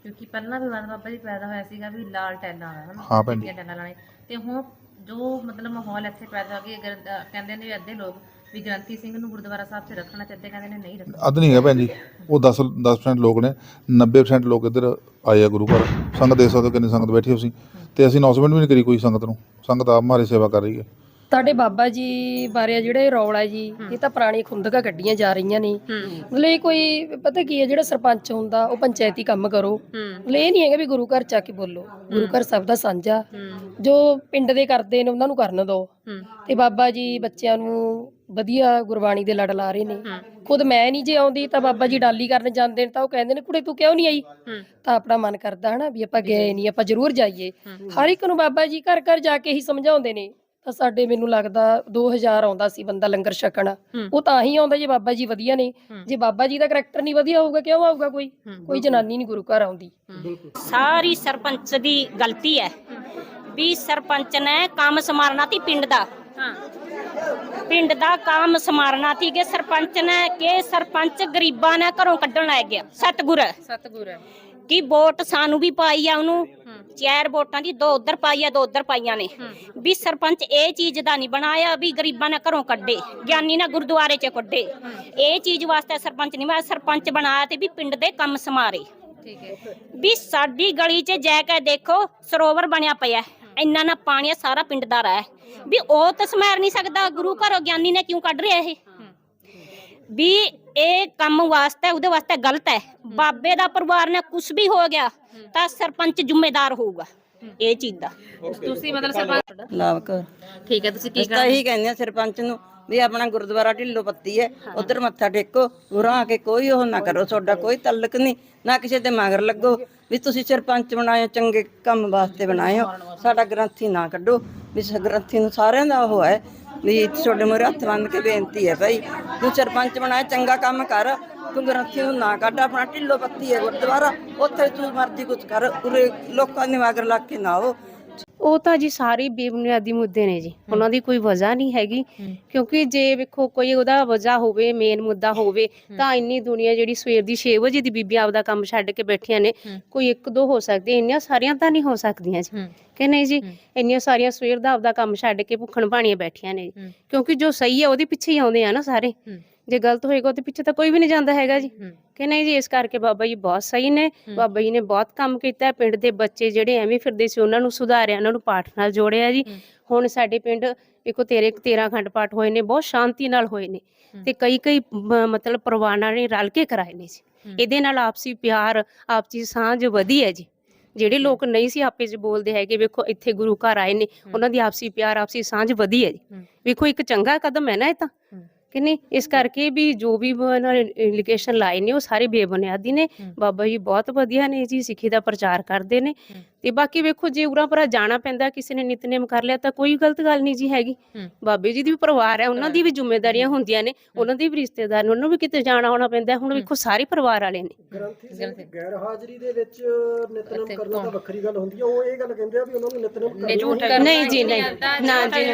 ਕਿਉਂਕਿ ਪਹਿਲਾਂ ਵਿਵਾਦ ਬਾਬਾ ਜੀ ਪੈਦਾ ਹੋਇਆ ਸੀਗਾ ਵੀ ਲਾਲ ਟੈਲਾਂ ਦਾ ਹਨਾ? ਹਾਂ ਭੈਣ ਜੀ। ਚਿੱਟੀਆਂ ਟੈਲਾਂ ਲਾਣੇ ਤੇ ਹੁਣ ਜੋ ਮਤਲਬ ਮਾਹੌਲ ਇੱਥੇ ਪੈਦਾ ਹੋ ਗਿਆ ਅਗਰ ਅ, ਕਹਿੰਦੇ ਨੇ ਵੀ ਅੱਧੇ ਲੋਕ ਵੀ ਗ੍ਰੰਥੀ ਸਿੰਘ ਨੂੰ ਗੁਰਦੁਆਰਾ ਸਾਹਿਬ 'ਚ ਰੱਖਣਾ ਚਾਹੁੰਦੇ ਕਹਿੰਦੇ ਨੇ ਨਹੀਂ ਰੱਖਣਾ। ਅੱਧ ਨਹੀਂ ਹੈ ਭੈਣ ਜੀ। ਉਹ 10 10% ਲੋਕ ਨੇ 90% ਲੋਕ ਇੱਧਰ ਆਏ ਆ ਗੁਰੂ ਘਰ। ਸੰਗਤ ਦੇਖ ਸਕਦੇ ਹੋ ਕਿੰਨੀ ਸੰਗਤ ਬੈਠੀ ਹੋ ਸੀ। ਤੇ ਅਸੀਂ ਅਨਾਉਂਸਮੈਂਟ ਵੀ ਨਹੀਂ ਕਰੀ ਕੋਈ ਸੰਗਤ ਨੂੰ। ਸੰਗਤ ਆਪ ਮਾਰੀ ਸੇਵਾ ਕਰ ਰਹੀ ਹੈ। ਸਾਡੇ ਬਾਬਾ ਜੀ ਬਾਰੇ ਜਿਹੜਾ ਇਹ ਰੌਲਾ ਜੀ ਇਹ ਤਾਂ ਪੁਰਾਣੀ ਖੁੰਦਕਾਂ ਕੱਢੀਆਂ ਜਾ ਰਹੀਆਂ ਨੇ। ਮਤਲਬ ਇਹ ਕੋਈ ਪਤਾ ਕੀ ਹੈ ਜਿਹੜਾ ਸਰਪੰਚ ਹੁੰਦਾ ਉਹ ਪੰਚਾਇਤੀ ਕੰਮ ਕਰੋ। ਮਤਲਬ ਇਹ ਨਹੀਂ ਹੈਗਾ ਵੀ ਗੁਰੂ ਘਰ ਚ ਆ ਕੇ ਬੋਲੋ। ਗੁਰੂ ਘਰ ਸਭ ਦਾ ਸਾਂਝਾ। ਜੋ ਪਿੰਡ ਦੇ ਕਰਦੇ ਨੇ ਉਹਨਾਂ ਨੂੰ ਕਰਨ ਦਿਓ ਤੇ ਬਾਬਾ ਜੀ ਬੱਚਿਆਂ ਨੂੰ ਵਧੀਆ ਗੁਰਬਾਣੀ ਦੇ ਲੜ ਲਾ ਰਹੇ ਨੇ। ਖੁਦ ਮੈਂ ਨਹੀਂ ਜੇ ਆਉਂਦੀ ਤਾਂ ਬਾਬਾ ਜੀ ਡਾਲੀ ਕਰਨ ਜਾਂਦੇ ਨੇ ਤਾਂ ਉਹ ਕਹਿੰਦੇ ਨੇ ਕੁੜੇ ਤੂੰ ਕਿਉਂ ਨਹੀਂ ਆਈ? ਤਾਂ ਆਪਣਾ ਮਨ ਕਰਦਾ ਹਨਾ ਵੀ ਆਪਾਂ ਗਏ ਨਹੀਂ ਆਪਾਂ ਜ਼ਰੂਰ ਜਾਈਏ। ਹਰ ਇੱਕ ਨੂੰ ਬਾਬਾ ਜੀ ਘਰ ਘਰ ਜਾ ਕੇ ਹੀ ਸਮਝਾਉਂਦੇ ਨੇ। ਤਾਂ ਸਾਡੇ ਮੈਨੂੰ ਲੱਗਦਾ 2000 ਆਉਂਦਾ ਸੀ ਬੰਦਾ ਲੰਗਰ ਛਕਣ। ਉਹ ਤਾਂ ਹੀ ਆਉਂਦਾ ਜੇ ਬਾਬਾ ਜੀ ਵਧੀਆ ਨੇ। ਜੇ ਬਾਬਾ ਜੀ ਦਾ ਕਰੈਕਟਰ ਨਹੀਂ ਵਧੀਆ ਹੋਊਗਾ ਕਿਉਂ ਆਊਗਾ ਕੋਈ? ਕੋਈ ਜਨਾਨੀ ਨਹੀਂ ਗੁਰੂ ਘਰ ਆਉਂਦੀ। ਸਾਰੀ ਸਰਪੰਚ ਦੀ ਗਲਤੀ ਹੈ ਵੀ ਸਰਪੰਚ ਨੇ ਕੰਮ ਸਮਾਰਨਾ ਤੀ ਪਿੰਡ ਦਾ। ਪਿੰਡ ਦਾ ਕੰਮ ਸਮਾਰਨਾ ਤੀ ਕਿ ਸਰਪੰਚ ਨੇ ਕਿ ਸਰਪੰਚ ਗਰੀਬਾਂ ਨੇ ਘਰੋਂ ਕੱਢਣ ਲੱਗ ਗਿਆ। ਸਤਗੁਰ। ਸਤਿਗੁਰ। ਕਿ ਵੋਟ ਸਾਨੂੰ ਵੀ ਪਾਈ ਆ ਉਹਨੂੰ। ਚਾਰ ਵੋਟਾਂ ਦੀ ਦੋ ਉਧਰ ਪਾਈ ਆ ਦੋ ਉਧਰ ਪਾਈਆਂ ਨੇ। ਵੀ ਸਰਪੰਚ ਇਹ ਚੀਜ਼ ਦਾ ਨਹੀਂ ਬਣਾਇਆ ਵੀ ਗਰੀਬਾਂ ਨੇ ਘਰੋਂ ਕੱਢੇ ਗਿਆਨੀ ਨੇ ਗੁਰਦੁਆਰੇ 'ਚ ਕੱਢੇ ਇਹ ਚੀਜ਼ ਵਾਸਤੇ ਸਰਪੰਚ ਨਹੀਂ ਬਣਾਇਆ ਸਰਪੰਚ ਬਣਾਇਆ ਤੇ ਵੀ ਪਿੰਡ ਦੇ ਕੰਮ ਸਮਾਰੇ ਠੀਕ ਹੈ। ਵੀ ਸਾਡੀ ਗਲੀ 'ਚ ਜਾ ਕੇ ਦੇਖੋ ਸਰੋਵਰ ਬਣਿਆ ਪਿਆ। ਇੰਨਾ ਨਾ ਪਾਣੀ ਸਾਰਾ ਪਿੰਡ ਦਾ ਰਾਹ। ਵੀ ਉਹ ਤਾਂ ਸਮੈਰ ਨਹੀਂ ਸਕਦਾ ਗੁਰੂ ਘਰੋਂ ਗਿਆਨੀ ਨੇ ਕਿਉਂ ਕੱਢ ਰਿਹਾ ਇਹ? ਵੀ ਇਹ ਕੰਮ ਵਾਸਤੇ ਉਹਦੇ ਵਾਸਤੇ ਗਲਤ ਹੈ। ਬਾਬੇ ਦਾ ਪਰਿਵਾਰ ਨੇ ਕੁਝ ਵੀ ਹੋ ਗਿਆ ਤਾਂ ਸਰਪੰਚ ਜ਼ਿੰਮੇਦਾਰ ਹੋਊਗਾ ਇਹ ਚੀਜ਼ ਦਾ। ਤੁਸੀਂ ਮਤਲਬ ਸਰਪੰਚ ਲਾਭ ਕਰ। ਠੀਕ ਹੈ ਤੁਸੀਂ ਕੀ ਤਾਂ ਇਹੀ ਕਹਿੰਦੇ ਆ ਸਰਪੰਚ ਨੂੰ ਵੀ ਆਪਣਾ ਗੁਰਦੁਆਰਾ ਢਿੱਲੋ ਪੱਤੀ ਹੈ ਉਧਰ ਮੱਥਾ ਟੇਕੋ ਉਰਾਂ ਆ ਕੇ ਕੋਈ ਉਹ ਨਾ ਕਰੋ ਤੁਹਾਡਾ ਕੋਈ ਤਲਕ ਨਹੀਂ ਨਾ ਕਿਸੇ ਦੇ ਮਗਰ ਲੱਗੋ ਵੀ ਤੁਸੀਂ ਸਰਪੰਚ ਬਣਾਏ ਚੰਗੇ ਕੰਮ ਵਾਸਤੇ ਬਣਾਏ ਹੋ ਸਾਡਾ ਗ੍ਰੰਥੀ ਨਾ ਕੱਢੋ। ਵੀ ਗ੍ਰੰਥੀ ਨੂੰ ਸਾਰਿਆਂ ਦਾ ਉਹ ਹੈ ਵੀ ਤੁਹਾਡੇ ਮੂਹਰੇ ਹੱਥ ਬੰਨ ਕੇ ਬੇਨਤੀ ਹੈ ਭਾਈ ਤੂੰ ਸਰਪੰਚ ਬਣਾਇਆ ਚੰਗਾ ਕੰਮ ਕਰ ਤੂੰ ਗ੍ਰੰਥੀ ਨੂੰ ਨਾ ਕੱਢ ਆਪਣਾ ਢਿੱਲੋ ਪੱਤੀ ਹੈ ਗੁਰਦੁਆਰਾ ਉੱਥੇ ਤੂੰ ਮਰਜ਼ੀ ਕੁਝ ਕਰ ਉਰੇ ਲੋਕਾਂ ਦੇ ਮਗਰ ਲੱਗ ਕੇ ਨਾ ਆਓ ਉਹ ਤਾਂ ਜੀ ਸਾਰੇ ਬੇਬੁਨਿਆਦੀ ਮੁੱਦੇ ਨੇ ਜੀ ਉਹਨਾਂ ਦੀ ਕੋਈ ਵਜ੍ਹਾ ਨਹੀਂ ਹੈਗੀ ਕਿਉਂਕਿ ਜੇ ਵੇਖੋ ਕੋਈ ਉਹਦਾ ਵਜ੍ਹਾ ਹੋਵੇ ਮੇਨ ਮੁੱਦਾ ਹੋਵੇ ਤਾਂ ਇੰਨੀ ਦੁਨੀਆ ਜਿਹੜੀ ਸਵੇਰ ਦੀ 6 ਵਜੇ ਦੀ ਬੀਬੀਆਂ ਆਪਦਾ ਕੰਮ ਛੱਡ ਕੇ ਬੈਠੀਆਂ ਨੇ ਕੋਈ ਇੱਕ ਦੋ ਹੋ ਸਕਦੀ ਇੰਨੀਆਂ ਸਾਰੀਆਂ ਤਾਂ ਨਹੀਂ ਹੋ ਸਕਦੀਆਂ ਜੀ। ਕਿ ਨਹੀਂ ਜੀ ਇੰਨੀਆਂ ਸਾਰੀਆਂ ਸਵੇਰ ਦਾ ਆਪਦਾ ਕੰਮ ਛੱਡ ਕੇ ਭੁੱਖਣ ਭਾਣੀਆਂ ਬੈਠੀਆਂ ਨੇ ਕਿਉਂਕਿ ਜੋ ਸਹੀ ਹੈ ਉਹਦੇ ਪਿੱਛੇ ਹੀ ਆਉਂਦੇ ਆ ਨਾ ਸਾਰੇ। ਜੇ ਗਲਤ ਹੋਏਗਾ ਉਹਦੇ ਪਿੱਛੇ ਤਾਂ ਕੋਈ ਵੀ ਨਹੀਂ ਜਾਂਦਾ ਹੈਗਾ ਜੀ। ਕਿ ਨਹੀਂ ਜੀ ਇਸ ਕਰਕੇ ਬਾਬਾ ਜੀ ਬਹੁਤ ਸਹੀ ਨੇ। ਬਾਬਾ ਜੀ ਨੇ ਬਹੁਤ ਕੰਮ ਕੀਤਾ। ਪਿੰਡ ਦੇ ਬੱਚੇ ਜਿਹੜੇ ਐਵੇਂ ਫਿਰਦੇ ਸੀ ਉਹਨਾਂ ਨੂੰ ਸੁਧਾਰਿਆ ਉਹਨਾਂ ਨੂੰ ਪਾਠ ਨਾਲ ਜੋੜਿਆ ਜੀ। ਹੁਣ ਸਾਡੇ ਪਿੰਡ ਵੇਖੋ ਤੇਰੇ 13 ਖੰਡ ਪਾਠ ਹੋਏ ਨੇ ਬਹੁਤ ਸ਼ਾਂਤੀ ਨਾਲ ਹੋਏ ਨੇ। ਤੇ ਕਈ ਕਈ ਮਤਲਬ ਪਰਿਵਾਰਾਂ ਨੇ ਰਲ ਕੇ ਕਰਾਏ ਨੇ ਜੀ। ਇਹਦੇ ਨਾਲ ਆਪਸੀ ਪਿਆਰ ਆਪਸੀ ਸਾਂਝ ਵਧੀ ਹੈ ਜੀ। ਜਿਹੜੇ ਲੋਕ ਨਹੀਂ ਸੀ ਆਪੇ ਚ ਬੋਲਦੇ ਹੈਗੇ ਵੇਖੋ ਇੱਥੇ ਗੁਰੂ ਘਰ ਆਏ ਨੇ ਉਹਨਾਂ ਦੀ ਆਪਸੀ ਪਿਆਰ ਆਪਸੀ ਸਾਂਝ ਵਧੀ ਹੈ ਜੀ। ਵੇਖੋ ਇੱਕ ਚੰਗਾ ਕਦਮ ਹੈ ਨਾ ਇਹ ਤਾਂ। ਕਿ ਨਹੀਂ ਇਸ ਕਰਕੇ ਵੀ ਜੋ ਵੀ ਲਿਗੇਸ਼ਨ ਲਾਏ ਨੇ ਉਹ ਸਾਰੇ ਬੇਬੁਨਿਆਦੀ ਨੇ। ਬਾਬਾ ਜੀ ਬਹੁਤ ਵਧੀਆ ਨੇ ਜੀ ਸਿੱਖੀ ਦਾ ਪ੍ਰਚਾਰ ਕਰਦੇ ਨੇ। ਤੇ ਬਾਕੀ ਵੇਖੋ ਜੇ ਉਰਾਂ ਪਰਾਂ ਜਾਣਾ ਪੈਂਦਾ ਕਿਸੇ ਨੇ ਨਿਤਨੇਮ ਕਰ ਲਿਆ ਤਾਂ ਕੋਈ ਗਲਤ ਗੱਲ ਨਹੀਂ ਜੀ ਹੈਗੀ। ਬਾਬੇ ਜੀ ਦੀ ਵੀ ਪਰਿਵਾਰ ਹੈ ਉਹਨਾਂ ਦੀ ਵੀ ਜ਼ਿੰਮੇਵਾਰੀਆਂ ਹੁੰਦੀਆਂ ਨੇ ਉਹਨਾਂ ਦੀ ਵੀ ਰਿਸ਼ਤੇਦਾਰ ਨੇ ਉਹਨਾਂ ਨੂੰ ਵੀ ਕਿਤੇ ਜਾਣਾ ਆਉਣਾ ਪੈਂਦਾ ਹੁਣ ਵੇਖੋ ਸਾਰੇ ਪਰਿਵਾਰ ਵਾਲੇ ਨੇ। ਗ੍ਰੰਥੀ ਗੈਰ ਹਾਜ਼ਰੀ ਦੇ ਵਿੱਚ ਨਿਤਨੇਮ ਕਰਨਾ ਤਾਂ ਵੱਖਰੀ ਗੱਲ ਹੁੰਦੀ ਹੈ। ਉਹ ਇਹ ਗੱਲ ਕਹਿੰਦੇ ਆ ਵੀ ਉਹਨਾਂ ਨੂੰ ਨਿਤਨੇਮ ਕਰਨਾ ਨਹੀਂ ਜੀ ਨਹੀਂ। ਨਾ ਜੀ।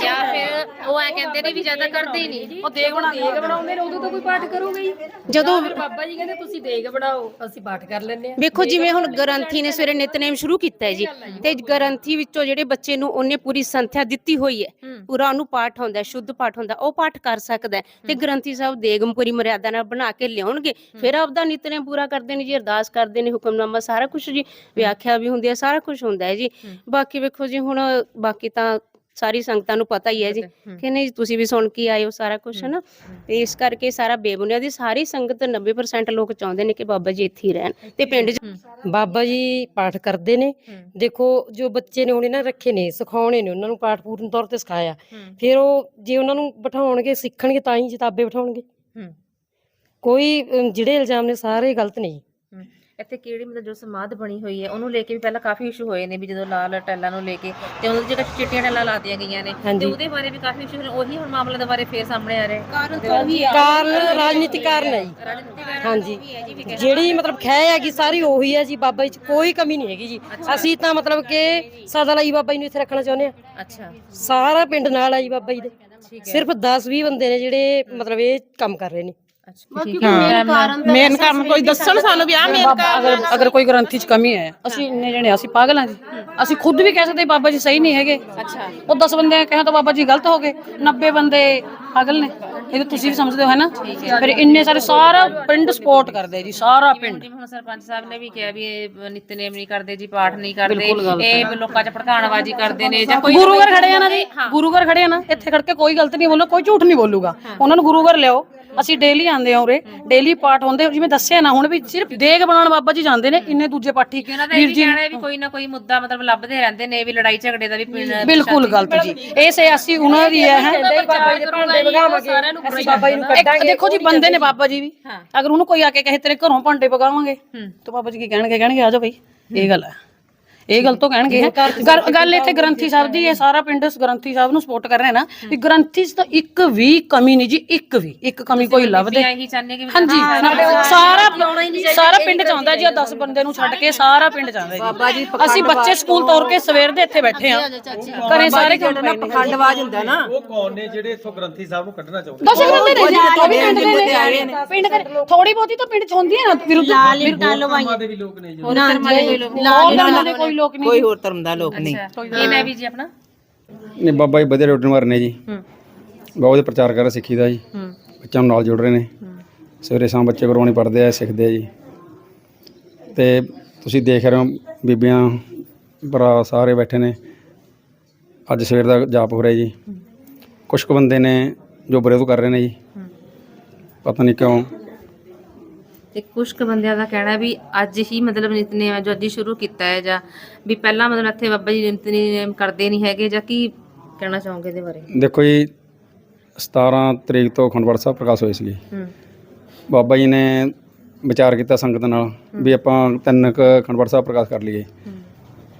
ਜਾਂ ਫਿਰ ਉਹ ਐ ਕਹਿੰਦੇ ਨੇ ਵੀ ਜਦ ਤੱਕ ਹੀ ਨਹੀਂ। ਉਹ ਦੇਗ ਬਣਾ ਦੇਗ ਬਣਾਉਂਦੇ ਨੇ ਉਦੋਂ ਤਾਂ ਕੋਈ ਪਾਠ ਕਰੂਗਾ ਹੀ। ਜਦੋਂ ਫਿਰ ਬਾਬਾ ਜੀ ਕਹਿੰਦੇ ਤੁਸੀਂ ਦੇਗ ਬਣਾਓ ਅਸੀਂ ਪਾਠ ਕਰ ਲੈਂਦੇ ਆ ਵੇਖੋ ਜਿਵੇਂ ਹੁਣ ਗ੍ਰੰਥੀ ਨੇ ਸਵੇਰੇ ਨਿਤਨੇਮ ਸ਼ੁਰੂ ਕੀਤਾ ਹੈ ਜੀ ਤੇ ਗ੍ਰੰਥੀ ਵਿੱਚੋਂ ਜਿਹੜੇ ਬੱਚੇ ਨੂੰ ਉਹਨੇ ਪੂਰੀ ਸੰਥਿਆ ਦਿੱਤੀ ਹੋਈ ਹੈ ਪੂਰਾ ਉਹਨੂੰ ਪਾਠ ਹੁੰਦਾ ਸ਼ੁੱਧ ਪਾਠ ਹੁੰਦਾ ਉਹ ਪਾਠ ਕਰ ਸਕਦਾ ਤੇ ਗ੍ਰੰਥੀ ਸਾਹਿਬ ਦੇਗਮ ਪੂਰੀ ਮਰਿਆਦਾ ਨਾਲ ਬਣਾ ਕੇ ਲਿਆਉਣਗੇ ਫਿਰ ਆਪਦਾ ਨਿਤਨੇਮ ਪੂਰਾ ਕਰਦੇ ਨੇ ਜੀ ਅਰਦਾਸ ਕਰਦੇ ਨੇ ਹੁਕਮਨਾਮਾ ਸਾਰਾ ਕੁਝ ਜੀ ਵਿਆਖਿਆ ਵੀ ਹੁੰਦੀ ਹੈ ਸਾਰਾ ਕੁਝ ਹੁੰਦਾ ਹੈ ਜੀ। ਬਾਕੀ ਵੇਖੋ ਜੀ ਹੁਣ ਬਾਕੀ ਤਾਂ ਸਾਰੀ ਸੰਗਤਾਂ ਨੂੰ ਪਤਾ ਹੀ ਹੈ ਜੀ। ਕਿ ਨਹੀਂ ਤੁਸੀਂ ਵੀ ਸੁਣ ਕੇ ਆਏ ਹੋ ਸਾਰਾ ਕੁਝ ਹੈ। ਨਾ ਤੇ ਇਸ ਕਰਕੇ ਸਾਰਾ ਬੇਬੁਨਿਆਦੀ ਸਾਰੀ ਸੰਗਤ 90% ਲੋਕ ਚਾਹੁੰਦੇ ਨੇ ਕਿ ਬਾਬਾ ਜੀ ਇੱਥੇ ਹੀ ਰਹਿਣ। ਤੇ ਪਿੰਡ 'ਚ ਬਾਬਾ ਜੀ ਪਾਠ ਕਰਦੇ ਨੇ। ਦੇਖੋ ਜੋ ਬੱਚੇ ਨੇ ਹੁਣ ਇਹਨਾਂ ਰੱਖੇ ਨੇ ਸਿਖਾਉਣੇ ਨੇ ਉਹਨਾਂ ਨੂੰ ਪਾਠ ਪੂਰਨ ਤੌਰ ਤੇ ਸਿਖਾਇਆ। ਫਿਰ ਉਹ ਜੇ ਉਹਨਾਂ ਨੂੰ ਬਿਠਾਉਣਗੇ ਸਿੱਖਣਗੇ ਤਾਂ ਹੀ ਕਿਤਾਬੇ ਬਿਠਾਉਣਗੇ। ਕੋਈ ਜਿਹੜੇ ਇਲਜ਼ਾਮ ਨੇ ਸਾਰੇ ਗਲਤ ਨੇ ਜੀ। ਇੱਥੇ ਕਿਹੜੀ ਮਤਲਬ ਜੋ ਸਮਾਧ ਬਣੀ ਹੋਈ ਹੈ ਉਹਨੂੰ ਲੈ ਕੇ ਵੀ ਪਹਿਲਾਂ ਕਾਫੀ ਇਸ਼ੂ ਹੋਏ ਨੇ ਵੀ ਜਦੋਂ ਲਾਲ ਟੈਲਾਂ ਨੂੰ ਲੈ ਕੇ ਤੇ ਉਹਦੀ ਜਗ੍ਹਾ ਚਿੱਟੀਆਂ ਟੈਲਾਂ ਲਾਤੀਆਂ ਗਈਆਂ ਨੇ ਤੇ ਉਹਦੇ ਬਾਰੇ ਵੀ ਕਾਫੀ ਇਸ਼ੂ ਨੇ ਉਹੀ ਹੁਣ ਮਾਮਲੇ ਦੇ ਬਾਰੇ ਫੇਰ ਸਾਹਮਣੇ ਆ ਰਿਹਾ। ਕਾਰਨ ਰਾਜਨੀਤਿਕ ਕਾਰਨ ਹੈ ਜੀ। ਹਾਂਜੀ। ਜਿਹੜੀ ਮਤਲਬ ਖੈ ਹੈਗੀ ਸਾਰੀ ਉਹੀ ਹੈ ਜੀ ਬਾਬਾ ਜੀ ਚ ਕੋਈ ਕਮੀ ਨਹੀਂ ਹੈਗੀ ਜੀ। ਅਸੀਂ ਤਾਂ ਮਤਲਬ ਕਿ ਸਦਾ ਲਈ ਬਾਬਾ ਜੀ ਨੂੰ ਇੱਥੇ ਰੱਖਣਾ ਚਾਹੁੰਦੇ ਆ ਅੱਛਾ। ਸਾਰਾ ਪਿੰਡ ਨਾਲ ਹੈ ਜੀ ਬਾਬਾ ਜੀ ਦੇ। ਸਿਰਫ 10 20 ਬੰਦੇ ਨੇ ਜਿਹੜੇ ਮਤਲਬ ਇਹ ਕੰਮ ਕਰ ਰਹੇ ਨੇ। ਮੇਨ ਕੰਮ ਕੋਈ ਦੱਸਣ ਸਾਨੂੰ ਵੀ ਆ ਮੇਨ ਅਗਰ ਅਗਰ ਕੋਈ ਗ੍ਰੰਥੀ ਚ ਕਮੀ ਹੈ ਅਸੀਂ ਇੰਨੇ ਜਣੇ ਅਸੀਂ ਪਾਗਲ ਹਾਂ। ਜੀ ਅਸੀਂ ਖੁਦ ਵੀ ਕਹਿ ਸਕਦੇ ਬਾਬਾ ਜੀ ਸਹੀ ਨਹੀਂ ਹੈਗੇ। ਅੱਛਾ। ਉਹ 10 ਬੰਦੇ ਕਹੇ ਤਾਂ ਬਾਬਾ ਜੀ ਗਲਤ ਹੋ ਗਏ। 90 ਬੰਦੇ ਪਾਗਲ ਨੇ। ਇਹ ਤਾਂ ਤੁਸੀਂ ਵੀ ਸਮਝਦੇ ਹੋ ਹੈ ਨਾ? ਫਿਰ ਇੰਨੇ ਸਾਰੇ ਸਾਰਾ ਪਿੰਡ ਸਪੋਰਟ ਕਰਦੇ ਜੀ ਸਾਰਾ ਪਿੰਡ। ਹੁਣ ਸਰਪੰਚ ਸਾਹਿਬ ਨੇ ਵੀ ਕਿਹਾ ਵੀ ਇਹ ਨਿਤਨੇਮ ਨਹੀਂ ਕਰਦੇ ਜੀ ਪਾਠ ਨਹੀਂ ਕਰਦੇ। ਇਹ ਲੋਕਾਂ 'ਚ ਭੜਕਾਣਬਾਜ਼ੀ ਕਰਦੇ ਨੇ ਜਾਂ ਕੋਈ ਗੁਰੂ ਘਰ ਖੜੇ ਆ ਨਾ ਜੀ ਗੁਰੂ ਘਰ ਖੜੇ ਆ ਨਾ ਇੱਥੇ ਖੜ ਕੇ ਕੋਈ ਗਲਤ ਨਹੀਂ ਬੋਲੋ ਕੋਈ ਝੂਠ ਨਹੀਂ ਬੋਲੂਗਾ। ਉਹਨਾਂ ਨੂੰ ਗੁਰੂ ਘਰ ਲਿਆਓ। ਅਸੀਂ ਡੇਲੀ ਆਉਂਦੇ ਆ ਉਰੇ ਡੇਲੀ ਪਾਠ ਹੁੰਦੇ ਜਿਵੇਂ ਦੱਸਿਆ ਨਾ ਹੁਣ ਵੀ ਸਿਰਫ ਦੇਗ ਬਣਾਉਣ ਬਾਬਾ ਜੀ ਜਾਂਦੇ ਨੇ ਇੰਨੇ ਦੂਜੇ ਪਾਠੀ। ਉਹਨਾਂ ਦਾ ਇਹ ਵੀ ਕਹਿਣਾ ਹੈ ਵੀ ਕੋਈ ਨਾ ਕੋਈ ਮੁੱਦਾ ਮਤਲਬ ਲੱਭਦੇ ਰਹਿੰਦੇ ਨੇ ਵੀ ਲੜਾਈ ਝਗੜੇ ਦਾ ਵੀ ਪਿੰਡ ਬਿਲਕੁਲ ਗਲਤ ਜੀ। ਇਹ ਸੇ ਅਸੀਂ ਉਹਨਾਂ ਦੀ ਹੈ ਹੈ। ਬਾਬਾ ਜੀ ਦੇ ਭਾਂਡੇ ਵਗਾਵਾਂਗੇ ਅਸੀਂ ਬਾਬਾ ਜੀ ਨੂੰ ਇੱਕ ਦੇਖੋ ਜੀ ਬੰਦੇ ਨੇ ਬਾਬਾ ਜੀ ਵੀ। ਅਗਰ ਉਹਨੂੰ ਕੋਈ ਆ ਕੇ ਕਹੇ ਤੇਰੇ ਘਰੋਂ ਭਾਂਡੇ ਪਕਾਵਾਂਗੇ ਤਾਂ ਬਾਬਾ ਜੀ ਕੀ ਕਹਿਣਗੇ? ਕਹਿਣਗੇ ਆ ਜਾਓ ਬਈ ਇਹ ਗੱਲ ਹੈ। ਇਹ ਗੱਲ ਤੋਂ ਕਹਿਣਗੇ ਗੱਲ- ਗੱਲ ਇੱਥੇ ਗ੍ਰੰਥੀ ਸਾਹਿਬ ਦੀ ਹੈ ਸਾਰਾ ਪਿੰਡ ਇਸ ਗ੍ਰੰਥੀ ਸਾਹਿਬ ਨੂੰ ਸਪੋਰਟ ਕਰ ਰਿਹਾ ਨਾ ਵੀ ਗ੍ਰੰਥੀ 'ਚ ਤਾਂ ਇੱਕ ਵੀ ਕਮੀ ਨਹੀਂ ਜੀ ਇੱਕ ਵੀ ਇੱਕ ਕਮੀ ਕੋਈ ਲੱਭਦੇ। ਇਹੀ ਚਾਹੁੰਦੇ ਕਿ ਵੀ ਹਾਂਜੀ ਸਾਰਾ ਸਾਰਾ ਪਿੰਡ ਚਾਹੁੰਦਾ ਜੀ 10 ਬੰਦੇ ਨੂੰ ਛੱਡ ਕੇ ਸਾਰਾ ਪਿੰਡ ਚਾਹੁੰਦਾ ਜੀ। ਅਸੀਂ ਬੱਚੇ ਸਕੂਲ ਤੋਰ ਕੇ ਸਵੇਰ ਦੇ ਇੱਥੇ ਬੈਠੇ ਆ ਘਰੇ ਸਾਰੇ ਕੰਮ ਪਏ ਨੇ ਖੰਡਵਾਜ ਹੁੰਦਾ ਨਾ। ਉਹ ਕੌਣ ਨੇ ਜਿਹੜੇ ਇੱਥੋਂ ਗ੍ਰੰਥੀ ਸਾਹਿਬ ਨੂੰ ਕੱਢਣਾ ਚਾਹੁੰਦੇ? ਦਸ ਬੰਦੇ ਨੇ ਜੀ ਉਹ ਵੀ ਪਿੰਡ ਦੇ ਨੇ। ਪਿੰਡ ਦੇ ਥੋੜੀ ਬਹੁਤੀ ਤਾਂ ਪਿੰਡ ਚ ਹੁੰਦੀ ਹੈ ਨਾ ਵਿਰੁੱਧ ਧਰਮਾਂ ਦੇ ਵੀ ਲੋਕ ਨੇ ਜੀ। ਲਾਲ ਦੇ ਕੋਈ ਲੋਕ ਨਹੀਂ ਕੋਈ ਹੋਰ ਧਰਮ ਦਾ ਲੋਕ ਨਹੀਂ। ਇਹ ਮੈਂ ਵੀ ਜੀ ਆਪਣਾ। ਨੇ ਬਾਬਾ ਜੀ ਵਧੀਆ ਰੋਟਨ ਮਾਰ ਨੇ ਜੀ। ਬਹੁਤ ਵਧੀਆ ਪ੍ਰਚਾਰ ਕਰ ਰਹੇ ਸਿੱਖੀ ਦਾ ਜੀ। ਬੱਚਿਆਂ ਨੂੰ ਨਾਲ ਜੁੜ ਰਹੇ ਨੇ। ਸਵੇਰੇ ਸ਼ਾਮ ਬੱਚੇ ਗੁਰਬਾਣੀ ਪੜ੍ਹਦੇ ਆ ਸਿੱਖਦੇ ਆ ਜੀ। ਤੇ ਤੁਸੀਂ ਦੇਖ ਰਹੇ ਹੋ ਬੀਬੀਆਂ ਭਰਾ ਸਾਰੇ ਬੈਠੇ ਨੇ। ਅੱਜ ਸਵੇਰ ਦਾ ਜਾਪ ਹੋ ਰਿਹਾ ਜੀ। ਕੁਝ ਕੁ ਬੰਦੇ ਨੇ ਜੋ ਵਿਰੋਧ ਕਰ ਰਹੇ ਨੇ ਜੀ। ਪਤਾ ਨਹੀਂ ਕਿਉਂ ਤੇ ਕੁਝ ਕੁ ਬੰਦਿਆਂ ਦਾ ਕਹਿਣਾ ਵੀ ਅੱਜ ਹੀ ਮਤਲਬ ਨਿਤਨੇਮ ਹੈ ਜੋ ਅੱਜ ਹੀ ਸ਼ੁਰੂ ਕੀਤਾ ਹੈ ਜਾਂ ਵੀ ਪਹਿਲਾਂ ਮਤਲਬ ਇੱਥੇ ਬਾਬਾ ਜੀ ਨਿਤਨੇਮ ਕਰਦੇ ਨਹੀਂ ਹੈਗੇ ਜਾਂ ਕੀ ਕਹਿਣਾ ਚਾਹੋਗੇ ਇਹਦੇ ਬਾਰੇ? ਦੇਖੋ ਜੀ 17 ਤਰੀਕ ਤੋਂ ਖੰਡਵੜ ਸਾਹਿਬ ਪ੍ਰਕਾਸ਼ ਹੋਏ ਸੀਗੇ। ਹੂੰ। ਬਾਬਾ ਜੀ ਨੇ ਵਿਚਾਰ ਕੀਤਾ ਸੰਗਤ ਨਾਲ ਵੀ ਆਪਾਂ ਤਿੰਨ ਕੁ ਖੰਡਵੜ ਸਾਹਿਬ ਪ੍ਰਕਾਸ਼ ਕਰ ਲਈਏ।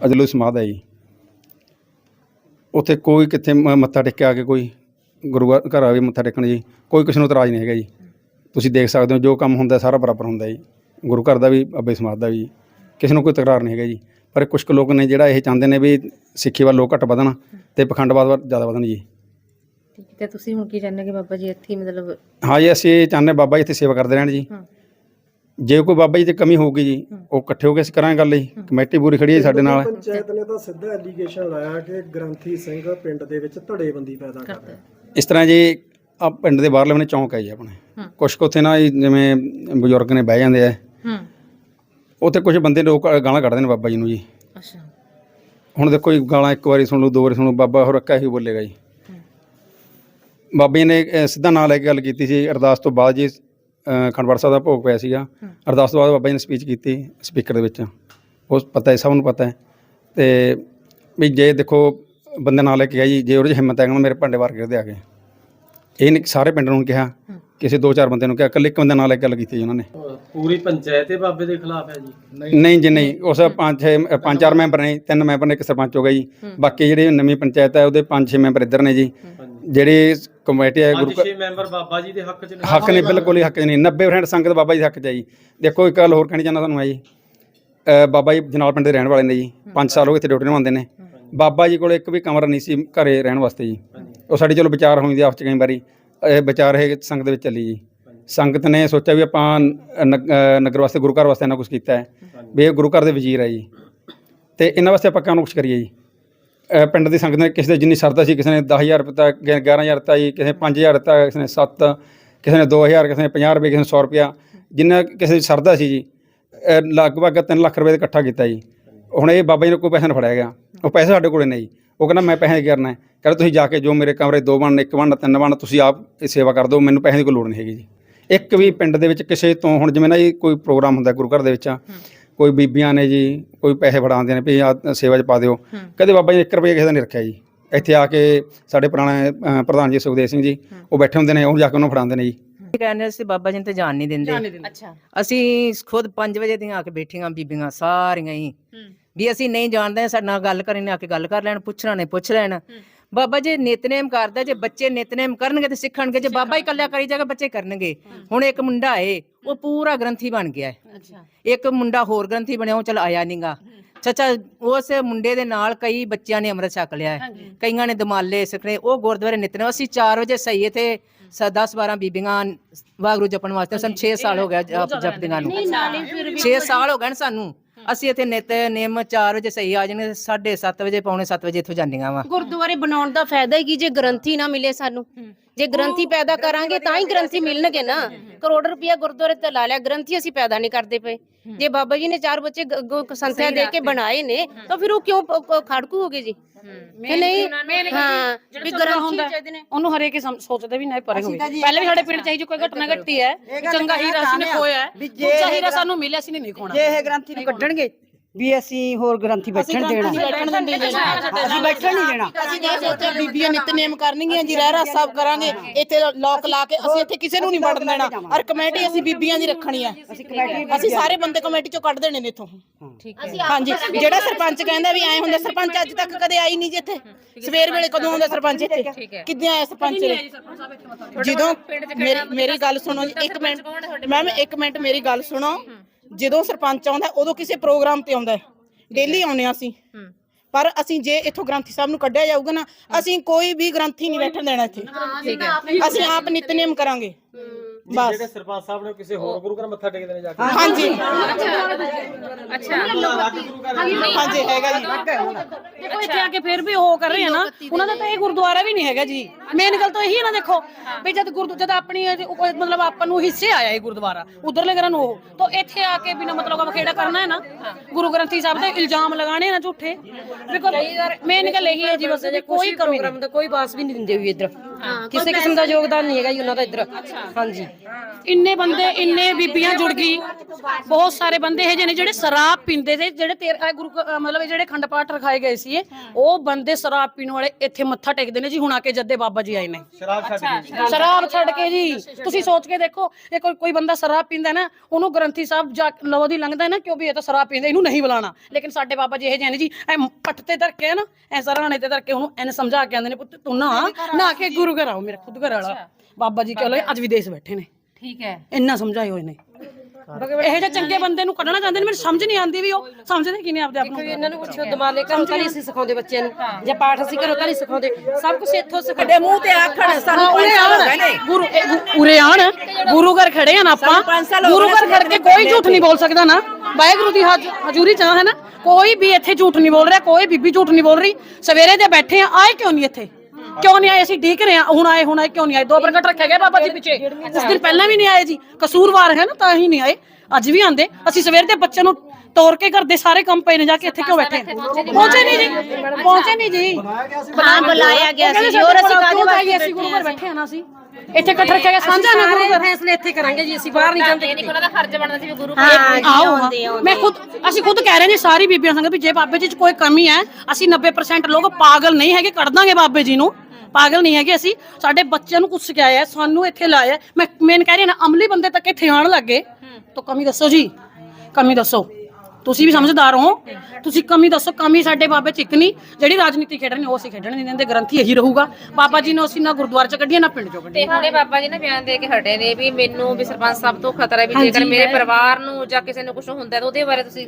ਅਜਲੂ ਸਮਾਧ ਹੈ ਜੀ। ਉੱਥੇ ਕੋਈ ਕਿੱਥੇ ਮ- ਮੱਥਾ ਟੇਕਿਆ ਆ ਕੇ ਕੋਈ ਗੁਰੂ ਘਰ ਘਰ ਆਵੇ ਮੱਥਾ ਟੇਕਣ ਜੀ ਕੋਈ ਕਿਸੇ ਨੂੰ ਇਤਰਾਜ਼ ਨਹੀਂ ਹੈਗਾ ਜੀ। ਤੁਸੀਂ ਦੇਖ ਸਕਦੇ ਹੋ ਜੋ ਕੰਮ ਹੁੰਦਾ ਸਾਰਾ ਬਰਾਬਰ ਹੁੰਦਾ ਜੀ। ਗੁਰੂ ਘਰ ਦਾ ਵੀ ਬਾਬੇ ਸਮਾਧ ਦਾ ਵੀ। ਕਿਸੇ ਨੂੰ ਕੋਈ ਤਕਰਾਰ ਨਹੀਂ ਹੈਗਾ ਜੀ। ਪਰ ਕੁਝ ਕੁ ਲੋਕ ਨੇ ਜਿਹੜਾ ਇਹ ਚਾਹੁੰਦੇ ਨੇ ਵੀ ਸਿੱਖੀ ਵੱਲ ਲੋਕ ਘੱਟ ਵਧਣ ਤੇ ਪਖੰਡਵਾਦ ਵੱਲ ਜ਼ਿਆਦਾ ਵਧਣ ਜੀ। ਠੀਕ ਹੈ ਤੇ ਤੁਸੀਂ ਹੁਣ ਕੀ ਚਾਹੁੰਦੇ ਕਿ ਬਾਬਾ ਜੀ ਇੱਥੇ ਹੀ ਮਤਲਬ ਹਾਂ ਜੀ ਅਸੀਂ ਇਹ ਚਾਹੁੰਦੇ ਬਾਬਾ ਜੀ ਇੱਥੇ ਸੇਵਾ ਕਰਦੇ ਰਹਿਣ ਜੀ। ਹਾਂ। ਜੇ ਕੋਈ ਬਾਬਾ ਜੀ ਤੇ ਕਮੀ ਹੋਊਗੀ ਜੀ ਉਹ ਇਕੱਠੇ ਹੋ ਕੇ ਅਸੀਂ ਕਰਾਂਗੇ ਗੱਲ ਜੀ। ਕਮੇਟੀ ਪੂਰੀ ਖੜੀ ਹੈ ਸਾਡੇ ਨਾਲ। ਪੰਚਾਇਤ ਨੇ ਤਾਂ ਸਿੱਧਾ ਐਲੀਗੇਸ਼ਨ ਲਾਇਆ ਕਿ ਗ੍ਰੰਥੀ ਸਿੰਘ ਪਿੰਡ ਦੇ ਵਿੱਚ ਧੜੇਬੰਦੀ ਪੈਦਾ ਕਰ ਰਿਹਾ ਇਸ ਤਰ੍ਹਾਂ ਜੀ ਆ ਪਿੰਡ ਦੇ ਬਾਹਰਲੇ ਬੰਨੇ ਚੌਂਕ ਹੈ ਜੀ ਆਪਣੇ। ਕੁਛ ਕੁ ਉੱਥੇ ਨਾ ਜੀ ਜਿਵੇਂ ਬਜ਼ੁਰਗ ਨੇ ਬਹਿ ਜਾਂਦੇ ਆ। ਹੂੰ। ਉੱਥੇ ਕੁਝ ਬੰਦੇ ਲੋਕ ਗਾਲਾਂ ਕੱਢਦੇ ਨੇ ਬਾਬਾ ਜੀ ਨੂੰ ਜੀ। ਅੱਛਾ। ਹੁਣ ਦੇਖੋ ਜੀ ਗਾਲਾਂ ਇੱਕ ਵਾਰੀ ਸੁਣ ਲਓ ਦੋ ਵਾਰੀ ਸੁਣੋ ਬਾਬਾ ਹੋਰ ਅੱਕਾ ਹੀ ਬੋਲੇਗਾ ਜੀ। ਬਾਬੇ ਨੇ ਸਿੱਧਾ ਨਾਂ ਲੈ ਕੇ ਗੱਲ ਕੀਤੀ ਸੀ। ਅਰਦਾਸ ਤੋਂ ਬਾਅਦ ਜੀ ਖੰਡਵੜ ਸਾਹਿਬ ਦਾ ਭੋਗ ਪਿਆ ਸੀਗਾ। ਅਰਦਾਸ ਤੋਂ ਬਾਅਦ ਬਾਬਾ ਜੀ ਨੇ ਸਪੀਚ ਕੀਤੀ ਸਪੀਕਰ ਦੇ ਵਿੱਚ। ਉਹ ਪਤਾ ਹੈ ਸਭ ਨੂੰ ਪਤਾ ਹੈ। ਤੇ ਵੀ ਜੇ ਦੇਖੋ ਬੰਦੇ ਨਾਲ ਲੈ ਕੇ ਗਿਆ ਜੀ ਜੇ ਉਹਦੇ 'ਚ ਹਿੰਮਤ ਹੈ ਕਹਿੰਦਾ ਮੇਰੇ ਭਾਂਡੇ ਵਾਰ ਗਿਰਦੇ ਆ ਕੇ ਇਹ ਨਹੀਂ ਸਾਰੇ ਪਿੰਡ ਨੂੰ ਕਿਹਾ ਕਿਸੇ ਦੋ ਚਾਰ ਬੰਦੇ ਨੂੰ ਕਿਹਾ ਇਕੱਲੇ ਇੱਕ ਬੰਦੇ ਨਾਲ ਕੇ ਗੱਲ ਕੀਤੀ ਜੀ ਉਹਨਾਂ ਨੇ। ਪੂਰੀ ਪੰਚਾਇਤ ਹੀ ਬਾਬੇ ਦੇ ਖਿਲਾਫ ਹੈ ਜੀ? ਨਹੀਂ। ਜੀ ਨਹੀਂ। ਉਸ ਪੰਜ ਛੇ ਪੰਜ ਚਾਰ ਮੈਂਬਰ ਨੇ ਤਿੰਨ ਮੈਂਬਰ ਨੇ ਇੱਕ ਸਰਪੰਚ ਹੋ ਗਿਆ ਜੀ। ਬਾਕੀ ਜਿਹੜੀ ਨਵੀਂ ਪੰਚਾਇਤ ਹੈ ਉਹਦੇ ਪੰਜ ਛੇ ਮੈਂਬਰ ਇੱਧਰ ਨੇ ਜੀ। ਜਿਹੜੇ ਕਮੇਟੀ ਹੈ ਗੁਰੂ ਪੰਜ ਛੇ ਮੈਂਬਰ ਬਾਬਾ ਜੀ ਦੇ ਹੱਕ ਚ ਨੇ। ਹੱਕ ਨੇ ਬਿਲਕੁਲ ਹੀ ਹੱਕ 'ਚ ਨਹੀਂ 90% ਸੰਗਤ ਬਾਬਾ ਜੀ ਦੇ ਹੱਕ 'ਚ ਹੈ ਜੀ। ਦੇਖੋ ਇੱਕ ਗੱਲ ਹੋਰ ਕਹਿਣੀ ਚਾਹੁੰਦਾ ਤੁਹਾਨੂੰ ਹੈ ਜੀ। ਬਾਬਾ ਜੀ ਜਨਾਲ ਪਿੰਡ ਦੇ ਰਹਿਣ ਵਾਲੇ ਨੇ ਜੀ। 5 ਸਾਲ ਹੋ ਗਏ ਇੱਥੇ ਡਿਊਟੀ ਨਿਭਾਉਂਦੇ ਨੇ। ਬਾਬਾ ਜੀ ਕੋਲ ਇੱਕ ਵੀ ਕਮਰਾ ਨਹੀਂ ਸੀ ਘਰੇ ਰਹਿਣ ਵਾਸਤੇ ਜੀ। ਉਹ ਸਾਡੀ ਚਲੋ ਵਿਚਾਰ ਹੋਈ ਦੀ ਆਪਸ 'ਚ ਕਈ ਵਾਰੀ, ਇਹ ਵਿਚਾਰ ਇਹ ਸੰਗਤ ਦੇ ਵਿੱਚ ਚੱਲੀ ਜੀ। ਸੰਗਤ ਨੇ ਸੋਚਿਆ ਵੀ ਆਪਾਂ ਨਗ- ਅਹ ਨਗਰ ਵਾਸਤੇ, ਗੁਰੂ ਘਰ ਵਾਸਤੇ ਇਹਨਾਂ ਕੁਝ ਕੀਤਾ ਹੈ, ਵੀ ਇਹ ਗੁਰੂ ਘਰ ਦੇ ਵਜ਼ੀਰ ਹੈ ਜੀ। ਤੇ ਇਹਨਾਂ ਵਾਸਤੇ ਆਪਾਂ ਕਿਉਂ ਨਾ ਕੁਝ ਕਰੀਏ ਜੀ? ਅਹ ਪਿੰਡ ਦੀ ਸੰਗਤ ਨੇ ਕਿਸੇ ਦੇ ਜਿੰਨੀ ਸਰਦਾ ਸੀ, ਕਿਸੇ ਨੇ 10000 ਰੁਪਏ ਦਿੱਤਾ, ਕਿਸੇ ਨੇ 11000 ਦਿੱਤਾ ਜੀ, ਕਿਸੇ ਨੇ 5000 ਦਿੱਤਾ, ਕਿਸੇ ਨੇ 7 ਕਿਸੇ ਨੇ 2000 ਕਿਸੇ ਨੇ 50 ਰੁਪਏ, ਕਿਸੇ ਨੇ 100 ਰੁਪਇਆ। ਜਿੰਨਾ ਕਿਸੇ ਦੀ ਸਰਦਾ ਸੀ ਜੀ ਅਹ ਲਗਭਗ 3 ਲੱਖ ਰੁਪਏ ਦਾ ਇਕੱਠਾ ਕੀਤਾ ਜੀ। ਹੁਣ ਇਹ ਬਾਬਾ ਜੀ ਨੂੰ ਕੋਈ ਪੈਸਾ ਨਹੀਂ ਫੜਿਆ ਗਿਆ ਉਹ ਪੈਸੇ ਸਾਡੇ ਕੋਲੇ ਨਹੀਂ ਉਹ ਕਹਿੰਦਾ ਮੈਂ ਪੈਸੇ ਕਰਨਾ ਹੈ ਕਹਿੰਦਾ ਤੁਸੀਂ ਜਾ ਕੇ ਜੋ ਮੇਰੇ ਕਮਰੇ ਦੋ ਬਣ ਇੱਕ ਬਣ ਤਿੰਨ ਬਣ ਤੁਸੀਂ ਆਪ ਇਹ ਸੇਵਾ ਕਰ ਦਿਓ ਮੈਨੂੰ ਪੈਸੇ ਦੀ ਕੋਈ ਲੋੜ ਨਹੀਂ ਹੈਗੀ ਜੀ। ਇੱਕ ਵੀ ਪਿੰਡ ਦੇ ਵਿੱਚ ਕਿਸੇ ਤੋਂ ਹੁਣ ਜਿਵੇਂ ਨਾ ਜੀ ਕੋਈ ਪ੍ਰੋਗਰਾਮ ਹੁੰਦਾ ਗੁਰੂ ਘਰ ਦੇ ਵਿੱਚ ਕੋਈ ਬੀਬੀਆਂ ਨੇ ਜੀ ਕੋਈ ਪੈਸੇ ਫੜਾਉਂਦੇ ਨੇ ਵੀ ਆ ਸੇਵਾ 'ਚ ਪਾ ਦਿਓ। ਕਦੇ ਬਾਬਾ ਜੀ 1 ਰੁਪਏ ਕਿਸੇ ਦਾ ਨਹੀਂ ਰੱਖਿਆ ਜੀ। ਇੱਥੇ ਆ ਕੇ ਸਾਡੇ ਪੁਰਾਣੇ ਪ੍ਰਧਾਨ ਜੀ ਸੁਖਦੇਵ ਸਿੰਘ ਜੀ ਉਹ ਬੈਠੇ ਹੁੰਦੇ ਨੇ ਉਹ ਜਾ ਕੇ ਉਹਨੂੰ ਫੜਾਉਂਦੇ ਨੇ ਜੀ। ਕਹਿੰਦੇ ਅਸੀਂ ਬਾਬਾ ਜੀ ਨੂੰ ਤੇ ਜਾਣ ਨਹੀਂ ਦਿੰਦੇ। ਅੱਛਾ ਅਸੀਂ ਖੁਦ 5 ਵਜੇ ਦੀਆਂ ਆ ਕੇ ਬੈਠੀਆਂ ਬੀਬੀਆਂ ਸਾਰੀਆਂ ਹੀ। ਵੀ ਅਸੀਂ ਨਹੀਂ ਜਾਣਦੇ ਸਾਡੇ ਨਾਲ ਗੱਲ ਕਰਨ ਨੇ ਆ ਕੇ ਗੱਲ ਕਰ ਲੈਣ ਪੁੱਛਣਾ ਨੇ ਪੁੱਛ ਲੈਣ। ਬਾਬਾ ਜੀ ਨਿਤਨੇਮ ਕਰਦਾ ਜੇ ਬੱਚੇ ਨਿਤਨੇਮ ਕਰਨਗੇ ਤੇ ਸਿੱਖਣਗੇ ਜੇ ਬਾਬਾ ਹੀ ਕੱਲਿਆ ਕਰੀ ਜਾਗਾ ਬੱਚੇ ਕਰਨਗੇ। ਹੁਣ ਇੱਕ ਮੁੰਡਾ ਏ ਉਹ ਪੂਰਾ ਗ੍ਰੰਥੀ ਬਣ ਗਿਆ ਹੈ ਅੱਛਾ। ਇੱਕ ਮੁੰਡਾ ਹੋਰ ਗ੍ਰੰਥੀ ਬਣਿਆ ਉਹ ਚਲ ਆਇਆ ਨਹੀਂਗਾ ਚਾਚਾ ਉਸ ਮੁੰਡੇ ਦੇ ਨਾਲ ਕਈ ਬੱਚਿਆਂ ਨੇ ਅੰਮ੍ਰਿਤ ਛਕ ਲਿਆ ਹੈ ਕਈਆਂ ਨੇ ਦਮਾਲੇ ਸਿੱਖਣੇ ਉਹ ਗੁਰਦੁਆਰੇ ਨਿਤਨੇਮ। ਅਸੀਂ 4 ਵਜੇ ਸਹੀ ਇੱਥੇ 10 12 ਬੀਬੀਆਂ ਵਾਗਰੂ ਜਪਣ ਵਾਸਤੇ ਸਾਨੂੰ 6 ਸਾਲ ਹੋ ਗਿਆ ਜਪ ਜਪਦੀਆਂ ਨੂੰ। 6 ਸਾਲ ਹੋ ਗਏ ਸਾਨੂੰ। ਅਸੀਂ ਇੱਥੇ ਨਿਤ ਨੇਮ 4 ਵਜੇ ਸਹੀ ਆ ਜਾਣੇ 7:30 ਵਜੇ ਪੌਣੇ 7 ਵਜੇ ਇੱਥੋਂ ਜਾਂਦੀਆਂ ਵਾ। ਗੁਰਦੁਆਰੇ ਬਣਾਉਣ ਦਾ ਫਾਇਦਾ ਹੀ ਕੀ? ਜੇ ਗ੍ਰੰਥੀ ਨਾ ਮਿਲੇ ਸਾਨੂੰ ਜੇ ਗ੍ਰੰਥੀ ਪੈਦਾ ਕਰਾਂਗੇ ਤਾਂ ਹੀ ਗ੍ਰੰਥੀ ਮਿਲਣਗੇ ਨਾ। ਕਰੋੜ ਰੁਪਇਆ ਗੁਰਦੁਆਰੇ ਤੇ ਲਾ ਲਿਆ ਗ੍ਰੰਥੀ ਅਸੀਂ ਪੈਦਾ ਨਹੀਂ ਕਰਦੇ ਪਏ। ਜੇ ਬਾਬਾ ਜੀ ਨੇ ਚਾਰ ਬੱਚੇ ਸੰਥਿਆ ਦੇ ਕੇ ਬਣਾਏ ਨੇ ਤਾਂ ਫਿਰ ਉਹ ਕਿਉਂ ਖੜਕੂ ਹੋਗੇ ਜੀ? ਕਿ ਨਹੀਂ ਹਾਂ ਵੀ ਗ੍ਰੰਥੀ ਚਾਹੀਦੇ ਨੇ। ਉਹਨੂੰ ਹਰੇਕ ਹੀ ਸਮ- ਸੋਚਦੇ ਵੀ ਨਹੀਂ ਪਰੇ ਹੋਵੇ। ਪਹਿਲੇ ਵੀ ਸਾਡੇ ਪਿੰਡ ਚ ਇਹੀ ਜੋ ਕੋਈ ਘਟਨਾ ਘਟੀ ਹੈ ਚੰਗਾ ਹੀਰਾ ਅਸੀਂ ਨੇ ਖੋਇਆ ਹੈ। ਦੂਜਾ ਹੀਰਾ ਸਾਨੂੰ ਮਿਲਿਆ ਨੇ ਨਹੀਂ ਖੋਣਾ। ਜੇ ਇਹ ਗ੍ਰੰਥੀ ਨੂੰ ਕੱਢਣਗੇ ਵੀ ਅਸੀਂ ਹੋਰ ਗ੍ਰੰਥੀ ਬੈਠਣ ਦੇਣਾ। ਬੈਠਣ ਹੀ। ਅਸੀਂ ਬੈਠਣ ਨਹੀਂ ਦੇਣਾ। ਅਸੀਂ ਜੇ ਸੋਚਿਆ ਬੀਬੀਆਂ ਨਿਤਨੇਮ ਕਰਨਗੀਆਂ ਜੀ ਰਹਿਰਾ ਸਾਹਿਬ ਕਰਾਂਗੇ। ਇੱਥੇ ਲੋਕ ਲਾ ਕੇ ਅਸੀਂ ਇੱਥੇ ਕਿਸੇ ਨੂੰ ਨਹੀਂ ਵੜਨ ਦੇਣਾ। ਔਰ ਕਮੇਟੀ ਅਸੀਂ ਬੀਬੀਆਂ ਦੀ ਰੱਖਣੀ ਆ ਅਸੀਂ ਸਾਰੇ ਬੰਦੇ ਕਮੇਟੀ ਚੋਂ ਕੱਢ ਦੇਣੇ ਨੇ ਇੱਥੋਂ। ਹਾਂਜੀ। ਜਿਹੜਾ ਸਰਪੰਚ ਕਹਿੰਦਾ ਵੀ ਐ ਹੁੰਦਾ ਸਰਪੰਚ ਅੱਜ ਤੱਕ ਕਦੇ ਆਈ ਨਹੀਂ ਜੀ ਇੱਥੇ। ਸਵੇਰ ਵੇਲੇ ਕਦੋਂ ਆਉਂਦਾ ਸਰਪੰਚ ਇੱਥੇ? ਕਿੱਦਾਂ ਆਇਆ ਸਰਪੰਚ ਜਦੋਂ ਮੇਰੀ ਮੇਰੀ ਗੱਲ ਸੁਣੋ ਜੀ ਇੱਕ ਮਿੰਟ। ਮੈਮ ਇੱਕ ਮਿੰਟ ਮੇਰੀ ਗੱਲ ਸੁਣੋ। ਜਦੋਂ ਸਰਪੰਚ ਆਉਂਦਾ ਉਦੋਂ ਕਿਸੇ ਪ੍ਰੋਗਰਾਮ ਤੇ ਆਉਂਦਾ ਡੇਲੀ ਆਉਂਦੇ ਹਾਂ ਅਸੀਂ। ਪਰ ਅਸੀਂ ਜੇ ਇੱਥੋਂ ਗ੍ਰੰਥੀ ਸਾਹਿਬ ਨੂੰ ਕੱਢਿਆ ਜਾਊਗਾ ਨਾ ਅਸੀਂ ਕੋਈ ਵੀ ਗ੍ਰੰਥੀ ਨਹੀਂ ਬੈਠਣ ਦੇਣਾ ਇੱਥੇ। ਅਸੀਂ ਆਪ ਨਿਤਨੇਮ ਕਰਾਂਗੇ। ਬਸ ਜਿਹੜੇ ਸਰਪੰਚ ਸਾਹਿਬ ਨੇ ਕਿਸੇ ਹੋਰ ਗੁਰੂ ਘਰ ਮੱਥਾ ਟੇਕਦੇ ਨੇ ਜਾ ਕੇ। ਹਾਂਜੀ। ਅੱਛਾ। ਹਾਂਜੀ। ਹੈਗਾ ਜੀ। ਦੇਖੋ ਇੱਥੇ ਆ ਕੇ ਫਿਰ ਵੀ ਉਹ ਕਰ ਰਹੇ ਆ ਨਾ ਉਹਨਾਂ ਦਾ ਤਾਂ ਇਹ ਗੁਰਦੁਆਰਾ ਵੀ ਨਹੀਂ ਹੈਗਾ ਜੀ। ਮੇਨ ਗੱਲ ਤਾਂ ਇਹੀ ਹੈ ਨਾ ਦੇਖੋ ਵੀ ਜਦ ਗੁਰਦੁ ਜਦ ਆਪਣੀ ਇਹ- ਉਹ ਮਤਲਬ ਆਪਾਂ ਨੂੰ ਹਿੱਸੇ ਆਇਆ ਇਹ ਗੁਰਦੁਆਰਾ ਉਧਰਲੇ ਘਰਾਂ ਨੂੰ ਉਹ। ਤਾਂ ਇੱਥੇ ਆ ਕੇ ਬਿਨਾ ਮਤਲਬ ਦਾ ਖੇੜਾ ਕਰਨਾ ਹੈ ਨਾ ਗੁਰੂ ਗ੍ਰੰਥੀ ਸਾਹਿਬ ਦੇ ਇਲਜ਼ਾਮ ਲਗਾਣੇ ਨਾ ਝੂਠੇ। ਦੇਖੋ ਮੇਨ ਗੱਲ ਇਹੀ ਹੈ ਜੀ ਬਸ ਕੋਈ ਕਮੀ ਨਹੀਂ। ਦਾ ਕੋਈ ਬਾਸ ਵੀ ਨਹੀਂ ਦਿੰਦੇ ਵੀ ਇੱਧਰ। ਕਿਸੇ ਕਿਸਮ ਦਾ ਯੋਗਦਾਨ ਨਹੀਂ ਹੈਗਾ ਜੀ ਉਹਨਾਂ ਦਾ ਇੱਧਰ। ਹਾਂਜੀ। ਇੰਨੇ ਬੰਦੇ ਇੰਨੇ ਬੀਬੀਆਂ ਜੁੜ ਗਈ। ਬਹੁਤ ਸਾਰੇ ਬੰਦੇ ਇਹ ਜਿਹੇ ਨੇ ਜਿਹੜੇ ਸ਼ਰਾਬ ਪੀਂਦੇ ਸੀ ਜਿਹੜੇ ਤੇਰ ਗੁਰੂ ਕ- ਮਤਲਬ ਇਹ ਜਿਹੜੇ ਖੰਡ ਪਾਠ ਰਖਾਏ ਗਏ ਸੀ ਉਹ ਬੰਦੇ ਸ਼ਰਾਬ ਪੀਣ ਵਾਲੇ ਇੱਥੇ ਮੱਥਾ ਟੇਕਦੇ ਨੇ ਜੀ ਹੁਣ ਆ ਕੇ ਜੱਦੇ ਬਾਬਾ ਜੀ ਆਏ ਨੇ। ਸ਼ਰਾਬ ਛੱਡ ਕੇ। ਸ਼ਰਾਬ ਛੱਡ ਕੇ ਜੀ। ਤੁਸੀਂ ਸੋਚ ਕੇ ਦੇਖੋ ਇਹ ਕੋਈ ਕੋਈ ਬੰਦਾ ਸ਼ਰਾਬ ਪੀਂਦਾ ਨਾ ਉਹਨੂੰ ਗ੍ਰੰਥੀ ਸਾਹਿਬ ਜਾ ਲਵੋ ਦੀ ਲੰਘਦਾ ਨਾ ਕਿਉਂ ਵੀ ਇਹ ਤਾਂ ਸ਼ਰਾਬ ਪੀਂਦਾ ਇਹਨੂੰ ਨਹੀਂ ਬੁਲਾਣਾ ਲੇਕਿਨ ਸਾਡੇ ਬਾਬਾ ਜੀ ਇਹ ਜਿਹੇ ਨੇ ਜੀ ਐ ਪੱਟ ਤੇ ਧਰ ਕੇ ਨਾ ਐ ਸਰਾਣੇ ਤੇ ਧਰ ਕੇ ਉਹਨੂੰ ਐਨ ਸਮਝਾ ਕੇ ਆਂਦੇ ਨੇ ਪੁੱਤ ਤੂੰ ਨਾ ਨਾ ਕੇ ਗੁਰੂ ਘਰ ਆਓ ਮੇਰਾ ਖੁਦ ਘਰ ਵਾਲਾ। ਬਾਬਾ ਜੀ ਕਹਿੰਦੇ ਅੱਜ ਵਿਦੇਸ਼ ਬੈਠੇ ਨੇ। ਠੀਕ ਹੈ। ਇੰਨਾ ਸਮਝਾਏ ਹੋਏ ਨੇ। ਇਹ ਜਿਹੇ ਚੰਗੇ ਬੰਦੇ ਨੂੰ ਕੱਢਣਾ ਚਾਹੁੰਦੇ ਨੇ ਮੈਨੂੰ ਸਮਝ ਨਹੀਂ ਆਉਂਦੀ ਵੀ ਉਹ ਸਮਝਦੇ ਕਿਨੇ ਆਪਦੇ ਆਪ ਨੂੰ। ਇਹਨਾਂ ਨੂੰ ਪੁੱਛੋ ਦਿਮਾਲੇ ਘਰੋਂ ਤਾਂ ਨਹੀਂ ਅਸੀਂ ਸਿਖਾਉਂਦੇ ਬੱਚਿਆਂ ਨੂੰ। ਜੇ ਪਾਠ ਅਸੀਂ ਘਰੋਂ ਤਾਂ ਨਹੀਂ ਸਿਖਾਉਂਦੇ। ਸਭ ਕੁਝ ਇੱਥੋਂ ਸਿਖਾਉਂਦੇ ਮੂੰਹ ਤੇ ਆਖਣ ਸਾਨੂੰ ਉਰੇ ਆਣ ਗੁਰੂ ਉਰੇ ਆਣ ਗੁਰੂ ਘਰ ਖੜੇ ਆ ਨਾ ਆਪਾਂ। ਗੁਰੂ ਘਰ ਖੜ ਕੇ ਕੋਈ ਝੂਠ ਨਹੀਂ ਬੋਲ ਸਕਦਾ ਨਾ। ਵਾਹਿਗੁਰੂ ਦੀ ਹਜ- ਹਜ਼ੂਰੀ ਚ ਹੈ ਨਾ। ਕੋਈ ਵੀ ਇੱਥੇ ਝੂਠ ਨਹੀਂ ਬੋਲ ਰਿਹਾ ਕੋਈ ਬੀਬੀ ਝੂਠ ਨਹੀਂ ਬੋਲ ਰਹੀ। ਸਵੇਰੇ ਦੇ ਬੈਠੇ ਆ ਆਏ ਕਿਉਂ ਨਹੀਂ ਇੱਥੇ? ਕਿਉਂ ਨਹੀਂ ਆਏ ਅਸੀਂ? ਢੀਕ ਰਹੇ ਆ। ਹੁਣ ਆਏ ਹੁਣ ਆਏ ਕਿਉਂ ਨਹੀਂ ਆਏ? ਦੋ ਪ੍ਰਗਟ ਰੱਖਿਆ ਗਿਆ ਬਾਬਾ ਜੀ ਪਿੱਛੇ। ਉਸ ਦਿਨ ਪਹਿਲਾਂ ਵੀ ਨਹੀਂ ਆਏ ਜੀ। ਕਸੂਰਵਾਰ ਹੈ ਨਾ ਤਾਂ ਹੀ ਨਹੀਂ ਆਏ। ਅੱਜ ਵੀ ਆਂਦੇ ਅਸੀਂ ਸਵੇਰ ਦੇ ਬੱਚੇ ਨੂੰ ਤੋੜ ਕੇ ਘਰ ਦੇ ਸਾਰੇ ਕੰਮ ਪਏ ਨੇ ਜਾ ਕੇ ਇੱਥੇ ਕਿਉਂ ਬੈਠੇ? ਪਹੁੰਚੇ ਨਹੀਂ ਜੀ। ਪਹੁੰਚੇ ਨਹੀਂ ਜੀ। ਹਾਂ ਬੁਲਾਇਆ ਗਿਆ ਸੀ। ਹੋਰ ਅਸੀਂ ਕਾਹਦੇ ਵਾਸਤੇ ਅਸੀਂ ਗੁਰੂ ਘਰ ਬੈਠੇ ਆ? ਨਾ ਅਸੀਂ। ਇੱਥੇ ਇਕੱਠ ਰੱਖਿਆ ਗਿਆ ਸਾਂਝਾ ਨਾ ਗੁਰੂ ਘਰ। ਫੈਸਲੇ ਇੱਥੇ ਕਰਾਂਗੇ ਜੀ। ਅਸੀਂ ਬਾਹਰ ਨਹੀਂ ਜਾਂਦੇ ਇਹ ਨਹੀਂ ਉਹਨਾਂ ਦਾ ਫਰਜ਼ ਬਣਦਾ ਸੀ ਵੀ ਗੁਰੂ ਆਓ ਹਾਂ। ਮੈਂ ਖੁਦ ਅਸੀਂ ਖੁਦ ਕਹਿ ਰਹੇ ਨੇ ਸਾਰੀ ਬੀਬੀਆਂ ਸੰਗਤ ਵੀ ਜੇ ਬਾਬੇ ਜੀ ਚ ਕੋਈ ਕਮੀ ਹੈ ਅਸੀਂ 90% ਲੋਕ ਪਾਗਲ ਨਹੀਂ ਹੈਗੇ ਕੱਢ ਦਾਂਗੇ ਬਾਬੇ ਜੀ ਨੂੰ। ਪਾਗਲ ਨਹੀਂ ਹੈਗੇ ਅਸੀਂ। ਸਾਡੇ ਬੱਚਿਆਂ ਨੂੰ ਕੁਝ ਸਿਖਾਇਆ ਹੈ, ਸਾਨੂੰ ਇੱਥੇ ਲਾਇਆ। ਹੈ। ਮੈਂ ਮੇਨ ਕਹਿ ਰਹੀ ਹਾਂ ਨਾ ਅਮਲੀ ਬੰਦੇ ਤੱਕ ਇੱਥੇ ਆਉਣ ਲੱਗੇ। ਤਾਂ ਕਮੀ ਦੱਸੋ ਜੀ। ਕਮੀ ਦੱਸੋ। ਤੁਸੀਂ ਵੀ ਸਮਝਦਾਰ ਹੋ। ਤੁਸੀਂ ਕਮੀ ਦੱਸੋ ਕਮੀ ਸਾਡੇ ਬਾਬੇ ਚ ਇੱਕ ਨਹੀਂ ਜਿਹੜੀ ਰਾਜਨੀਤੀ ਖੇਡ ਰਹੇ ਨੇ ਉਹ ਅਸੀਂ ਖੇਡਣ ਨਹੀਂ ਦਿੰਦੇ ਗ੍ਰੰਥੀ ਇਹੀ ਰਹੂਗਾ। ਬਾਬਾ ਜੀ ਨੂੰ ਅਸੀਂ ਨਾ ਗੁਰਦੁਆਰੇ ਚ ਕੱਢੀਏ ਨਾ ਪਿੰਡ ਚੋਂ ਕੱਢੀਏ ਤੇ ਹੁਣੇ ਬਾਬਾ ਜੀ ਨੇ ਬਿਆਨ ਦੇ ਕੇ ਹਟੇ ਨੇ ਵੀ ਮੈਨੂੰ ਵੀ ਸਰਪੰਚ ਸਾਹਿਬ ਤੋਂ ਖਤਰਾ ਹੈ ਵੀ ਜੇਕਰ ਮੇਰੇ ਪਰਿਵਾਰ ਨੂੰ ਜਾਂ ਕਿਸੇ ਨੂੰ ਕੁਝ ਹੁੰਦਾ ਤਾਂ ਉਹਦੇ ਬਾਰੇ ਤੁਸੀਂ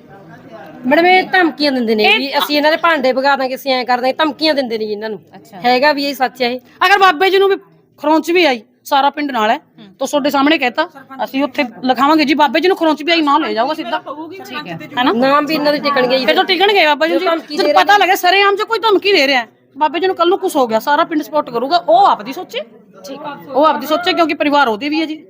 ਮੈਡਮ ਇਹ ਧਮਕੀਆਂ ਦਿੰਦੇ ਨੇ ਵੀ ਅਸੀਂ ਇਹਨਾਂ ਦੇ ਭਾਂਡੇ ਵਗਾ ਦਾਂਗੇ ਅਸੀਂ ਐਂ ਕਰ ਦਾਂਗੇ ਧਮਕੀਆਂ ਦਿੰਦੇ ਨੇ ਜੀ ਇਹਨਾਂ ਨੂੰ। ਹੈਗਾ ਵੀ ਇਹ ਸੱਚ ਹੈ ਇਹ। ਅਗਰ ਬਾਬੇ ਜੀ ਨੂੰ ਵੀ ਖਰੋਂਚ ਵੀ ਆਈ ਸਾਰਾ ਪਿੰਡ ਨਾਲ ਹੈ। ਤਾਂ ਤੁਹਾਡੇ ਸਾਹਮਣੇ ਕਹਿਤਾ ਅਸੀਂ ਉੱਥੇ ਲਿਖਾਵਾਂਗੇ ਜੀ ਬਾਬੇ ਜੀ ਨੂੰ ਖਰੋਂਚ ਵੀ ਆਈ ਨਾ ਲੈ ਜਾਊਗਾ ਸਿੱਧਾ। ਠੀਕ ਹੈ। ਹੈਨਾ? ਨਾਮ ਵੀ ਇਹਨਾਂ ਦੇ ਟਿਕਣਗੇ ਜੀ। ਫਿਰ ਤਾਂ ਟਿਕਣਗੇ ਬਾਬਾ ਜੀ ਜਦ ਪਤਾ ਲੱਗੇ ਸਰੇਆਮ ਚ ਕੋਈ ਧਮਕੀ ਦੇ ਰਿਹਾ ਹੈ, ਬਾਬੇ ਜੀ ਨੂੰ ਕੱਲ ਨੂੰ ਕੁਝ ਹੋ ਗਿਆ ਸਾਰਾ ਪਿੰਡ ਸਪੋਰਟ ਕਰੂਗਾ ਉਹ ਆਪਦੀ ਸੋਚੇ। ਠੀਕ ਉਹ ਆਪਦੀ ਸੋਚੇ ਕਿਉਂਕਿ ਪਰਿਵਾਰ ਉਹਦੇ ਵੀ ਹੈ ਜੀ।